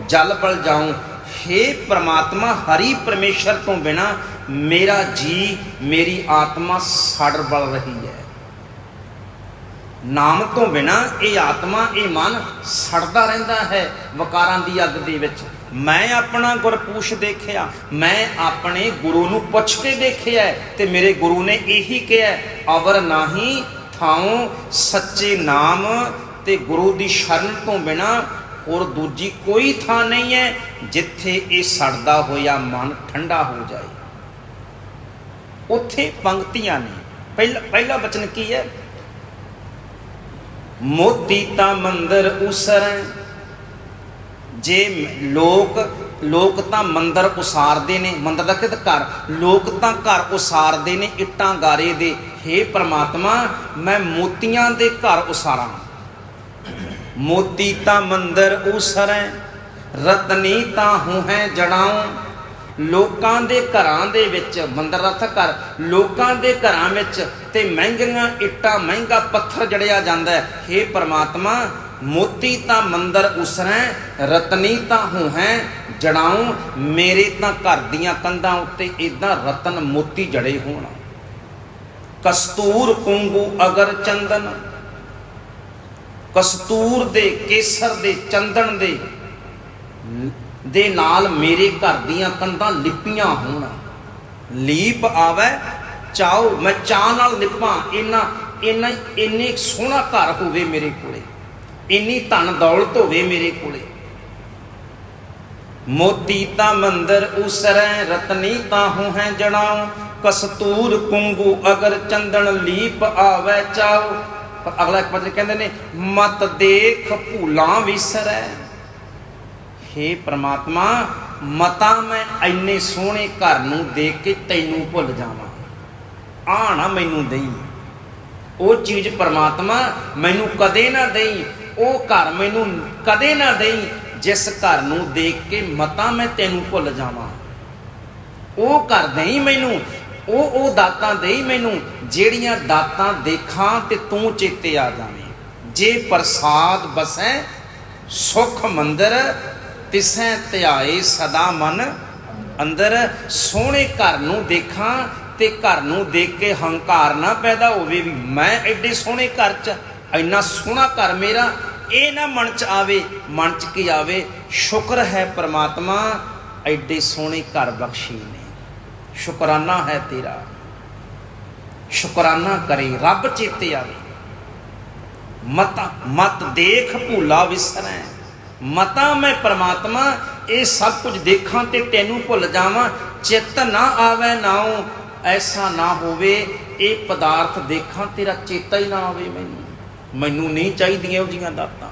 [SPEAKER 1] ਜਲ ਬਲ ਜਾਉ हे ਪ੍ਰਮਾਤਮਾ, ਹਰੀ ਪਰਮੇਸ਼ਰ ਤੋਂ ਬਿਨਾ ਮੇਰਾ ਜੀ, ਮੇਰੀ ਆਤਮਾ ਸੜ ਬਲ ਰਹੀ ਹੈ। ਨਾਮ ਤੋਂ ਬਿਨਾ ਇਹ ਆਤਮਾ, ਇਹ ਮਨ ਸੜਦਾ ਰਹਿੰਦਾ ਹੈ ਵਕਾਰਾਂ ਦੀ ਅੱਗ ਦੇ ਵਿੱਚ। ਮੈਂ ਆਪਣਾ ਗੁਰਪੂਸ਼ ਦੇਖਿਆ, ਮੈਂ ਆਪਣੇ ਗੁਰੂ ਨੂੰ ਪੁੱਛ ਕੇ ਦੇਖਿਆ ਤੇ ਮੇਰੇ ਗੁਰੂ ਨੇ ਇਹੀ ਕਿਹਾ, ਅਵਰ ਨਾਹੀ ਥਾਉ ਸੱਚੇ ਨਾਮ ਤੇ ਗੁਰੂ ਦੀ ਸ਼ਰਨ ਤੋਂ ਬਿਨਾ ਹੋਰ ਦੂਜੀ ਕੋਈ ਥਾਂ ਨਹੀਂ ਹੈ ਜਿੱਥੇ ਇਹ ਸੜਦਾ ਹੋਇਆ ਮਨ ਠੰਡਾ ਹੋ ਜਾਏ। ਉੱਥੇ ਪੰਕਤੀਆਂ ਨੇ। ਪਹਿਲਾ ਪਹਿਲਾ ਬਚਨ ਕੀ ਹੈ? ਮੋਤੀ ਤਾਂ ਮੰਦਰ ਉਸਰੈ ਜੇ ਲੋਕ ਲੋਕ ਤਾਂ ਮੰਦਰ ਉਸਾਰਦੇ ਨੇ, ਮੰਦਰ ਦਾ ਕਿਤ ਘਰ? ਲੋਕ ਤਾਂ ਘਰ ਉਸਾਰਦੇ ਨੇ ਇੱਟਾਂ ਗਾਰੇ ਦੇ। हे ਪ੍ਰਮਾਤਮਾ, ਮੈਂ ਮੋਤੀਆਂ ਦੇ ਘਰ ਉਸਾਰਾਂ। ਮੋਤੀ ਤਾਂ ਮੰਦਰ ਉਸਰੈ ਰਤਨੀ ਤਾਂ ਹੂੰ ਹੈ ਜੜਾਉ। ਲੋਕਾਂ ਦੇ ਘਰਾਂ ਦੇ ਵਿੱਚ, ਮੰਦਰ ਰਥ ਘਰ, ਲੋਕਾਂ ਦੇ ਘਰਾਂ ਵਿੱਚ ਤੇ ਮਹਿੰਗੀਆਂ ਇੱਟਾਂ, ਮਹਿੰਗਾ ਪੱਥਰ ਜੜਿਆ ਜਾਂਦਾ ਹੈ। हे ਪ੍ਰਮਾਤਮਾ, ਮੋਤੀ ਤਾਂ ਮੰਦਰ ਉਸਰੈ ਰਤਨੀ ਤਾਂ ਹੂੰ ਹੈ, ਜੜਾਉ ਮੇਰੇ ਤਾਂ ਘਰ ਦੀਆਂ ਕੰਧਾਂ ਉੱਤੇ ਇਦਾਂ ਰਤਨ ਮੋਤੀ ਜੜੇ ਹੋਣ। ਕਸਤੂਰ ਕੁੰਗੂ ਅਗਰ ਚੰਦਨ, ਕਸਤੂਰ ਦੇ ਕੇਸਰ ਦੇ ਚੰਦਨ ਦੇ ਦੇ ਨਾਲ ਮੇਰੇ ਘਰ ਦੀਆਂ ਕੰਧਾਂ ਲਿਪੀਆਂ ਹੋਣ। ਲੀਪ ਆਵੇ, ਚਾਓ, ਮੈਂ ਚਾਹ ਨਾਲ ਲਿਪਾਂ ਇੰਨਾ ਇਹਨਾਂ ਇੰਨੇ ਸੋਹਣਾ ਘਰ ਹੋਵੇ ਮੇਰੇ ਕੋਲੇ। ਇੰਨੀ ਧਨ ਦੌਲਤ ਹੋਵੇ ਮੇਰੇ ਕੋਲੇ। ਮੋਤੀ ਤਾਂ ਮੰਦਰ ਉਸਰੈ, ਰਤਨੀ ਤਾਂ ਹੂੰ ਹੈ ਜਣਾਉ ਕਸਤੂਰ ਕੁੰਗੂ ਅਗਰ ਚੰਦਨ ਲੀਪ ਆਵੇ, ਚਾਓ। ਪਰ ਅਗਲਾ ਇੱਕ ਪਦ ਕਹਿੰਦੇ ਨੇ, ਮਤ ਦੇਖ ਭੂਲਾਂ ਵਿਸਰੈ। ਹੇ ਪ੍ਰਮਾਤਮਾ, ਮਤਾ ਮੈਂ ਐਨੇ ਸੋਹਣੇ ਘਰ ਨੂੰ ਦੇਖ ਕੇ ਤੈਨੂੰ ਭੁੱਲ ਜਾਵਾਂ। ਆ ਨਾ ਮੈਨੂੰ ਦੇਈ। ਉਹ ਚੀਜ਼ ਪ੍ਰਮਾਤਮਾ ਮੈਨੂੰ ਕਦੇ ਨਾ ਦੇਈ। ਉਹ ਘਰ ਮੈਨੂੰ ਕਦੇ ਨਾ ਦੇਈ, ਜਿਸ ਘਰ ਨੂੰ ਦੇਖ ਕੇ ਮਤਾ ਮੈਂ ਤੈਨੂੰ ਭੁੱਲ ਜਾਵਾਂ। ਉਹ ਘਰ ਦੇਈ ਮੈਨੂੰ, ਉਹ ਉਹ ਦਾਤਾਂ ਦੇਈ ਮੈਨੂੰ, ਜਿਹੜੀਆਂ ਦਾਤਾਂ ਦੇਖਾਂ ਤੇ ਤੂੰ ਚੇਤੇ ਆ ਜਾਵੇਂ। ਜੇ ਪ੍ਰਸਾਦ ਬਸੈ, ਸੁਖ ਮੰਦਰ ਤਿਸੈ ਧਿਆਏ ਸਦਾ ਮਨ, ਅੰਦਰ ਸੋਹਣੇ ਘਰ ਨੂੰ ਦੇਖਾਂ ਤੇ ਘਰ ਨੂੰ ਦੇਖ ਕੇ ਹੰਕਾਰ ਨਾ ਪੈਦਾ ਹੋਵੇ ਵੀ ਮੈਂ ਐਡੇ ਸੋਹਣੇ ਘਰ 'ਚ, ਇੰਨਾ ਸੋਹਣਾ ਘਰ ਮੇਰਾ, ਇਹ ਨਾ ਮਨ 'ਚ ਆਵੇ, ਮਨ 'ਚ ਕੀ ਆਵੇ, ਸ਼ੁਕਰ ਹੈ ਪ੍ਰਮਾਤਮਾ, ਐਡੇ ਸੋਹਣੇ ਘਰ ਬਖਸ਼ੀ ਨੇ। ਸ਼ੁਕਰਾਨਾ ਹੈ ਤੇਰਾ। ਸ਼ੁਕਰਾਨਾ ਕਰੇ, ਰੱਬ ਚੇਤੇ ਆਵੇ। ਮਤ ਮਤ ਦੇਖ ਭੂਲਾ ਵਿਸਰੈ। ਮਤਾ ਮੈਂ ਪਰਮਾਤਮਾ, ਇਹ ਸਭ ਕੁਝ ਦੇਖਾਂ ਤੇ ਤੈਨੂੰ ਭੁੱਲ ਜਾਵਾਂ। ਚਿੱਤ ਨਾ ਆਵੇ ਨਾਉ ਐਸਾ ਨਾ ਹੋਵੇ, ਇਹ ਪਦਾਰਥ ਦੇਖਾਂ ਤੇਰਾ ਚੇਤਾ ਹੀ ਨਾ ਆਵੇ ਮੈਨੂੰ। ਮੈਨੂੰ ਨਹੀਂ ਚਾਹੀਦੀਆਂ ਉਹ ਜੀਆਂ ਦਾਤਾਂ।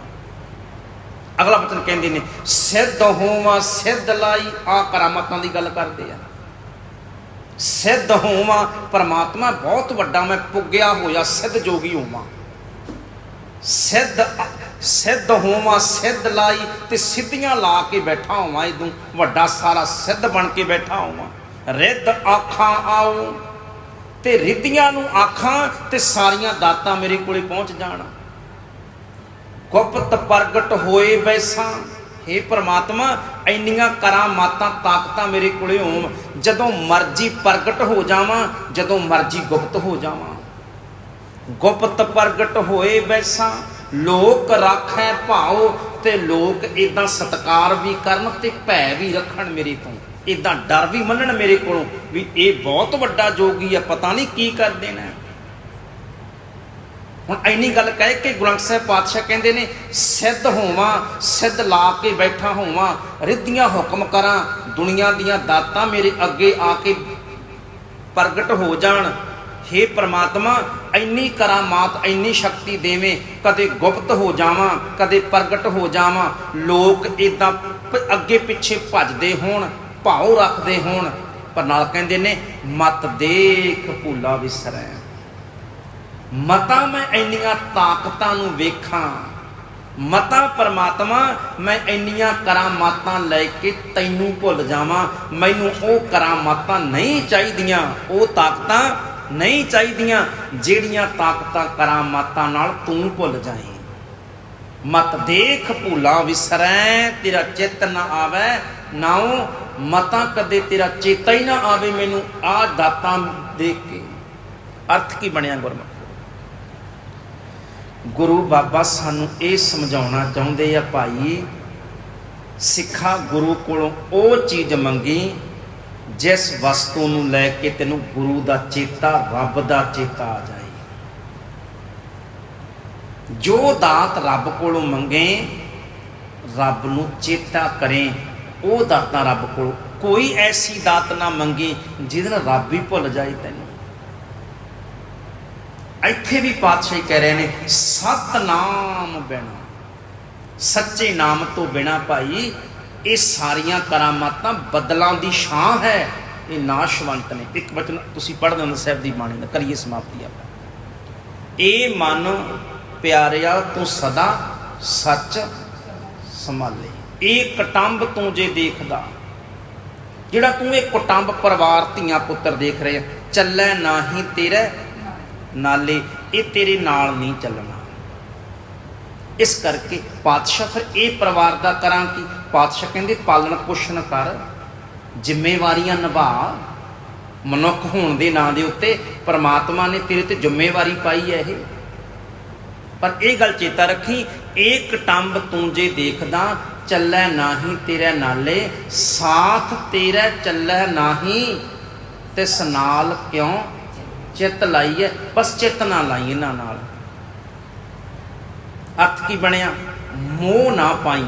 [SPEAKER 1] ਅਗਲਾ ਬਚਨ ਕਹਿੰਦੇ ਨੇ, ਸਿੱਧ ਹੋਵਾਂ, ਸਿੱਧ ਲਾਈ, ਆ ਕਰਾਮਾਤਾਂ ਦੀ ਗੱਲ ਕਰਦੇ ਆ। ਸਿੱਧ ਹੋਵਾਂ, ਪਰਮਾਤਮਾ ਬਹੁਤ ਵੱਡਾ, ਮੈਂ ਪੁੱਗਿਆ ਹੋਇਆ, ਸਿੱਧ ਜੋਗੀ ਹੋਵਾਂ। ਸਿੱਧ ਸਿੱਧ ਹੋਵਾਂ, ਸਿੱਧ ਲਾਈ ਤੇ ਸਿੱਧੀਆਂ ਲਾ ਕੇ ਬੈਠਾ ਹੋਵਾਂ ਇਦੋਂ। ਵੱਡਾ ਸਾਰਾ ਸਿੱਧ ਬਣ ਕੇ ਬੈਠਾ ਹੋਵਾਂ। ਰਿੱਧ ਆਖਾਂ ਆਉ ਤੇ ਰਿੱਧੀਆਂ ਨੂੰ ਆਖਾਂ ਤੇ ਸਾਰੀਆਂ ਦਾਤਾਂ ਮੇਰੇ ਕੋਲੇ ਪਹੁੰਚ ਜਾਣ। ਗੁਪਤ ਪ੍ਰਗਟ ਹੋਏ ਬੈਸਾਂ। हे ਪ੍ਰਮਾਤਮਾ, ਇੰਨੀਆਂ ਕਰਾਮਾਤਾਂ ਤਾਕਤਾਂ ਮੇਰੇ ਕੋਲੇ ਹੋਣ। ਜਦੋਂ ਮਰਜ਼ੀ ਪ੍ਰਗਟ ਹੋ ਜਾਵਾਂ, ਜਦੋਂ ਮਰਜ਼ੀ ਗੁਪਤ ਹੋ ਜਾਵਾਂ। ਗੁਪਤ ਪ੍ਰਗਟ ਹੋਏ ਬੈਸਾਂ। ਲੋਕ ਰਾਖੈ ਭਾਉ ਤੇ ਲੋਕ ਇਦਾਂ ਸਤਕਾਰ ਵੀ ਕਰਨ ਤੇ ਭੈ ਵੀ ਰੱਖਣ ਮੇਰੇ ਤੋਂ। ਇਦਾਂ ਡਰ ਵੀ ਮੰਨਣ ਮੇਰੇ ਕੋਲੋਂ ਵੀ ਇਹ ਬਹੁਤ ਵੱਡਾ ਜੋਗੀ ਆ, ਪਤਾ ਨਹੀਂ ਕੀ ਕਰ ਦੇਣਾ। ਹੁਣ ਐਨੀ ਗੱਲ ਕਹਿ ਕੇ ਗੁਰੰਖ ਸਾਹਿਬ ਪਾਤਸ਼ਾਹ ਕਹਿੰਦੇ ਨੇ, ਸਿੱਧ ਹੋਵਾਂ, ਸਿੱਧ ਲਾ ਕੇ ਬੈਠਾ ਹੋਵਾਂ, ਰਿੱਧੀਆਂ ਹੁਕਮ ਕਰਾਂ, ਦੁਨੀਆ ਦੀਆਂ ਦਾਤਾਂ ਮੇਰੇ ਅੱਗੇ ਆ ਕੇ ਪ੍ਰਗਟ ਹੋ ਜਾਣ। हे ਪ੍ਰਮਾਤਮਾ ਇੰਨੀ ਕਰਾਮਾਤ, ਇੰਨੀ ਸ਼ਕਤੀ ਦੇਵੇਂ, ਕਦੇ ਗੁਪਤ ਹੋ ਜਾਵਾਂ, ਕਦੇ ਪ੍ਰਗਟ ਹੋ ਜਾਵਾਂ, ਲੋਕ ਇਦਾਂ ਅੱਗੇ ਪਿੱਛੇ ਭੱਜਦੇ ਹੋਣ, ਭਾਉ ਰੱਖਦੇ ਹੋਣ, ਪਰ ਨਾਲ ਕਹਿੰਦੇ ਨੇ, ਮਤ ਦੇਖ ਭੂਲਾ ਵਿਸਰੈ। ਮਤਾ ਮੈਂ ਇੰਨੀਆਂ ਤਾਕਤਾਂ ਨੂੰ ਵੇਖਾਂ, ਮਤਾ ਪਰਮਾਤਮਾ, ਮੈਂ ਇੰਨੀਆਂ ਕਰਾਮਾਤਾਂ ਲੈ ਕੇ ਤੈਨੂੰ ਭੁੱਲ ਜਾਵਾਂ, ਮੈਨੂੰ ਉਹ ਕਰਾਮਾਤਾਂ ਨਹੀਂ ਚਾਹੀਦੀਆਂ, ਉਹ ਤਾਕਤਾਂ ਨਹੀਂ ਚਾਹੀਦੀਆਂ ਜਿਹੜੀਆਂ ਤਾਕਤਾਂ ਕਰਾਮਾਤਾਂ ਨਾਲ ਤੂੰ ਭੁੱਲ ਜਾਏ। ਮਤ ਦੇਖ ਭੂਲਾ ਵਿਸਰੈ, ਤੇਰਾ ਚਿੱਤ ਨਾ ਆਵੇ। ਨਾਉ, ਮਤਾ ਕਦੇ ਤੇਰਾ ਚੇਤਾ ਹੀ ਨਾ ਆਵੇ ਮੈਨੂੰ ਆ ਦਾਤਾਂ ਦੇਖ ਕੇ। ਅਰਥ ਕੀ ਬਣਿਆ ਗੁਰਮੁਖ ਗੁਰੂ ਬਾਬਾ ਸਾਨੂੰ ਇਹ ਸਮਝਾਉਣਾ ਚਾਹੁੰਦੇ ਆ, ਭਾਈ, ਸਿੱਖਾ ਗੁਰੂ ਕੋਲੋਂ ਉਹ ਚੀਜ਼ ਮੰਗੀ ਜਿਸ ਵਸਤੂ ਨੂੰ ਲੈ ਕੇ ਤੈਨੂੰ ਗੁਰੂ ਦਾ ਚੇਤਾ, ਰੱਬ ਦਾ ਚੇਤਾ ਆ ਜਾਏ। ਜੋ ਦਾਤ ਰੱਬ ਕੋਲੋਂ ਮੰਗੇ, ਰੱਬ ਨੂੰ ਚੇਤਾ ਕਰੇ। ਉਹ ਦਾਤਾਂ ਰੱਬ ਕੋਲ, ਕੋਈ ਐਸੀ ਦਾਤ ਨਾ ਮੰਗੀ ਜਿਹਦੇ ਨਾਲ ਰੱਬ ਹੀ ਭੁੱਲ ਜਾਏ ਤੈਨੂੰ। ਇੱਥੇ ਵੀ ਪਾਤਸ਼ਾਹ ਕਹਿ ਰਹੇ ਨੇ, ਸਤਨਾਮ ਬਿਨਾ, ਸੱਚੇ ਨਾਮ ਤੋਂ ਬਿਨਾ ਭਾਈ ਇਹ ਸਾਰੀਆਂ ਕਰਾਮਾਤਾਂ ਬਦਲਾਂ ਦੀ ਛਾਂ ਹੈ। ਇਹ ਨਾਸ਼ਵੰਤ ਨੇ। ਇੱਕ ਵਚਨ ਤੁਸੀਂ ਪੜ੍ਹਦੇ ਹੋ ਸਾਹਿਬ ਦੀ ਬਾਣੀ ਦਾ। ਕਰੀਏ ਸਮਾਪਤੀ ਆਪਾਂ। ਇਹ ਮਨ ਪਿਆਰਿਆ ਤੂੰ ਸਦਾ ਸੱਚ ਸੰਭਾਲੇ। ਇਹ ਕਟੰਬ ਤੂੰ ਜੇ ਦੇਖਦਾ। ਜਿਹੜਾ ਤੂੰ ਇਹ ਕੁਟੰਬ ਪਰਿਵਾਰ ਧੀਆਂ ਪੁੱਤਰ ਦੇਖ ਰਹੇ ਆ, ਚੱਲੈ ਨਾਹੀ ਤੇਰੇ ਨਾਲੇ। ਇਹ ਤੇਰੇ ਨਾਲ ਨਹੀਂ ਚੱਲਣਾ। ਇਸ ਕਰਕੇ ਪਾਤਸ਼ਾਹ ਫਿਰ ਇਹ ਪਰਿਵਾਰ ਦਾ ਕਰਾਂ ਕਿ? ਪਾਤਸ਼ਾਹ ਕਹਿੰਦੇ, ਪਾਲਣ ਪੋਸ਼ਣ ਕਰ, ਜ਼ਿੰਮੇਵਾਰੀਆਂ ਨਿਭਾ। ਮਨੁੱਖ ਹੋਣ ਦੇ ਨਾਂ ਦੇ ਉੱਤੇ ਪਰਮਾਤਮਾ ਨੇ ਤੇਰੇ ਤੇ ਜ਼ਿੰਮੇਵਾਰੀ ਪਾਈ ਹੈ ਇਹ। ਪਰ ਇਹ ਗੱਲ ਚੇਤਾ ਰੱਖੀ, ਇਹ ਕਟੰਬ ਤੂੰ ਜੇ ਦੇਖਦਾ, ਚੱਲੈ ਨਾਹੀ ਤੇਰੇ ਨਾਲੇ, ਸਾਥ ਤੇਰਾ ਚੱਲੈ ਨਾਹੀ ਤਿਸ ਨਾਲ ਕਿਉਂ? ਚਿੱਤ ਲਾਈਏ ਬਸ ਚਿੱਤ ਨਾ ਲਾਈ ਇਹਨਾਂ ਨਾਲ। ਅਰਥ ਕੀ ਬਣਿਆ? ਮੋਹ ਨਾ ਪਾਈ।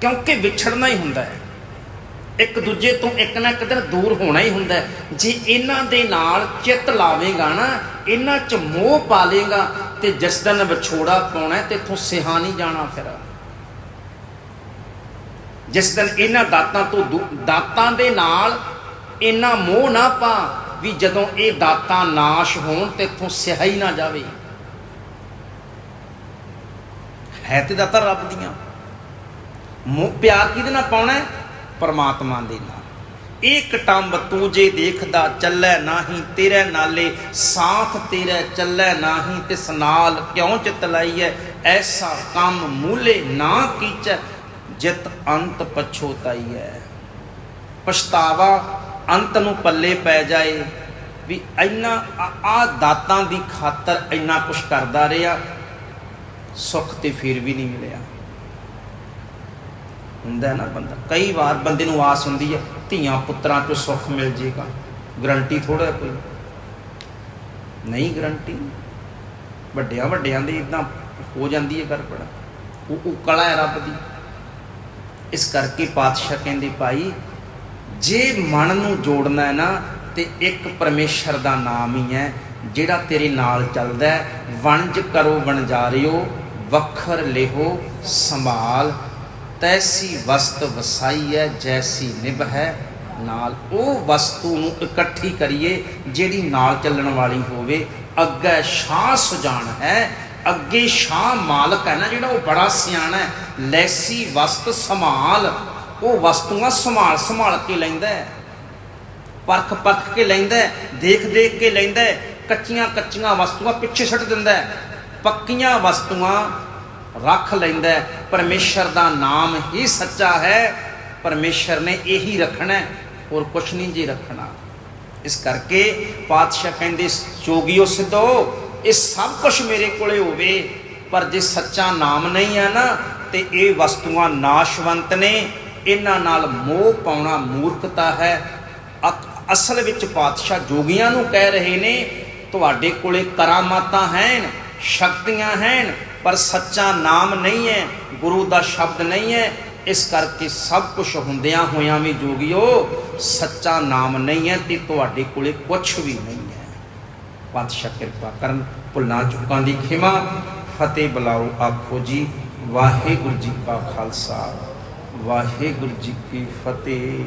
[SPEAKER 1] ਕਿਉਂਕਿ ਵਿਛੜਨਾ ਹੀ ਹੁੰਦਾ ਹੈ। ਇੱਕ ਦੂਜੇ ਤੋਂ ਇੱਕ ਨਾ ਇੱਕ ਦਿਨ ਦੂਰ ਹੋਣਾ ਹੀ ਹੁੰਦਾ ਜੇ ਇਹਨਾਂ ਦੇ ਨਾਲ ਚਿੱਤ ਲਾਵੇਂਗਾ ਨਾ, ਇਹਨਾਂ 'ਚ ਮੋਹ ਪਾ ਲੇਗਾ ਤੇ ਜਿਸ ਦਿਨ ਵਿਛੋੜਾ ਪਾਉਣਾ ਤੇ ਇਥੋਂ ਸਿਹਾ ਨਹੀਂ ਜਾਣਾ ਫਿਰ। ਜਿਸ ਦਿਨ ਇਹਨਾਂ ਦਾਤਾਂ ਤੋਂ ਦੂ- ਦਾਤਾਂ ਦੇ ਨਾਲ ਇੰਨਾ ਮੋਹ ਨਾ ਪਾ, ਵੀ ਜਦੋਂ ਇਹ ਦਾਤਾਂ ਨਾਸ਼ ਹੋਣ, ਤੇ ਇਥੋਂ ਸਿਹਾ ਹੀ ਨਾ ਜਾਵੇ। ਹੈ ਤੇ ਦਾਤਾ ਰੱਬ ਦੀਆਂ। ਮੋਹ ਪਿਆਰ ਕਿਹਦੇ ਨਾਲ ਪਾਉਣਾ ਪਰਮਾਤਮਾ ਦੇ ਨਾਲ। ਇਹ ਕਟੰਬ ਤੂੰ ਜੇ ਦੇਖਦਾ ਚੱਲੈ ਨਾਹੀ, ਤੇਰੇ ਨਾਲੇ ਸਾਥ ਤੇਰੇ ਚੱਲੈ ਨਾਹੀ ਤਿਸ ਨਾਲ ਕਿਉਂ ਚਿਤ ਲਾਈਐ? ਐਸਾ ਕੰਮ ਮੂਲੇ ਨਾ ਕੀਚੈ, ਜਿਤ ਅੰਤ ਪਛੋਤਾਈਐ ਪਛਤਾਵਾ ਅੰਤ ਨੂੰ ਪੱਲੇ ਪੈ ਜਾਏ। ਵੀ ਇੰਨਾ ਆ ਦਾਤਾਂ ਦੀ ਖਾਤਰ ਇੰਨਾ ਕੁਛ ਕਰਦਾ ਰਿਹਾ। ਸੁੱਖ ਤੇ ਫਿਰ ਵੀ ਨਹੀਂ ਮਿਲਿਆ। ਹੁੰਦਾ ਨਾ ਬੰਦਾ। ਕਈ ਵਾਰ ਬੰਦੇ ਨੂੰ ਆਸ ਹੁੰਦੀ ਹੈ, ਧੀਆਂ ਪੁੱਤਰਾਂ ਤੋਂ ਸੁੱਖ ਮਿਲ ਜੇਗਾ। ਗਰੰਟੀ ਥੋੜਾ ਕੋਈ। ਨਹੀਂ ਗਰੰਟੀ। ਵੱਡਿਆਂ ਵੱਡਿਆਂ ਦੀ ਇਦਾਂ ਹੋ ਜਾਂਦੀ ਹੈ ਗੜਬੜ। ਉਹ ਉਹ ਕਲਾ ਹੈ ਰੱਬ ਦੀ। ਇਸ ਕਰਕੇ ਪਾਤਸ਼ਾਹ ਕਹਿੰਦੇ, ਭਾਈ, ਜੇ ਮਨ ਨੂੰ ਜੋੜਨਾ ਹੈ ਨਾ, ਤੇ ਇੱਕ ਪਰਮੇਸ਼ਰ ਦਾ ਨਾਮ ਹੀ ਹੈ, ਜਿਹੜਾ ਤੇਰੇ ਨਾਲ ਚੱਲਦਾ ਵਣਜ ਕਰੋ ਵਣਜਾਰਿਓ ਵਖਰ ਲਿਹੋ ਸੰਭਾਲ, ਤੈਸੀ ਵਸਤ ਵਸਾਈ ਹੈ ਜੈਸੀ ਨਿਭ ਹੈ ਨਾਲ। ਉਹ ਵਸਤੂ ਨੂੰ ਇਕੱਠੀ ਕਰੀਏ, ਜਿਹੜੀ ਨਾਲ ਚੱਲਣ ਵਾਲੀ ਹੋਵੇ। ਅੱਗੇ ਸ਼ਾਹ ਸੁਜਾਨ ਹੈ, ਅੱਗੇ ਸ਼ਾਹ ਮਾਲਕ ਹੈ ਨਾ, ਜਿਹੜਾ ਉਹ ਬੜਾ ਸਿਆਣਾ ਹੈ। ਲੈਸੀ ਵਸਤ ਸੰਭਾਲ, ਉਹ ਵਸਤੂਆਂ ਸੰਭਾਲ ਸੰਭਾਲ ਕੇ ਲੈਂਦਾ ਹੈ। ਪਰਖ ਪਰਖ ਕੇ ਲੈਂਦਾ ਹੈ, ਦੇਖ ਦੇਖ ਕੇ ਲੈਂਦਾ ਹੈ। ਕੱਚੀਆਂ ਕੱਚੀਆਂ ਵਸਤੂਆਂ ਪਿੱਛੇ ਛੱਡ ਦਿੰਦਾ ਹੈ। ਪੱਕੀਆਂ ਵਸਤੂਆਂ ਰੱਖ ਲੈਂਦਾ ਹੈ। ਪਰਮੇਸ਼ਰ ਦਾ ਨਾਮ ਹੀ ਸੱਚਾ ਹੈ। ਪਰਮੇਸ਼ਰ ਨੇ ਇਹੀ ਰੱਖਣਾ ਹੋਰ ਕੁਛ ਨਹੀਂ ਜੀ ਰੱਖਣਾ। ਇਸ ਕਰਕੇ ਪਾਤਸ਼ਾਹ ਕਹਿੰਦੇ, ਜੋਗੀਓ ਸਿੱਧੋ, ਇਹ ਸਭ ਕੁਝ ਮੇਰੇ ਕੋਲੇ ਹੋਵੇ, ਪਰ ਜੇ ਸੱਚਾ ਨਾਮ ਨਹੀਂ ਹੈ ਨਾ, ਤੇ ਇਹ ਵਸਤੂਆਂ ਨਾਸ਼ਵੰਤ ਨੇ। ਇਹਨਾਂ ਨਾਲ ਮੋਹ ਪਾਉਣਾ ਮੂਰਖਤਾ ਹੈ। ਅਸਲ ਵਿੱਚ ਪਾਤਸ਼ਾਹ ਜੋਗੀਆਂ ਨੂੰ ਕਹਿ ਰਹੇ ਨੇ, ਤੁਹਾਡੇ ਕੋਲੇ ਕਰਾਮਾਤਾਂ ਹਨ ਸ਼ਕਤੀਆਂ ਹਨ, ਪਰ ਸੱਚਾ ਨਾਮ ਨਹੀਂ ਹੈ, ਗੁਰੂ ਦਾ ਸ਼ਬਦ ਨਹੀਂ ਹੈ। ਇਸ ਕਰਕੇ ਸਭ ਕੁਝ ਹੁੰਦਿਆਂ ਹੋਇਆਂ ਵੀ ਜੋਗਿਓ, ਸੱਚਾ ਨਾਮ ਨਹੀਂ ਹੈ ਤੇ ਤੁਹਾਡੇ ਕੋਲੇ ਕੁਝ ਵੀ ਨਹੀਂ ਹੈ। ਪਾਤਸ਼ਾਹ ਕਿਰਪਾ ਕਰਨ, ਭੁੱਲਾਂ ਚੁੱਕਾਂ ਦੀ ਖਿਮਾ, ਫਤਿਹ ਬੁਲਾਓ, ਆਖੋ ਜੀ, ਵਾਹਿਗੁਰੂ ਜੀ ਕਾ ਖਾਲਸਾ, ਵਾਹਿਗੁਰੂ ਜੀ ਕੀ ਫਤਿਹ।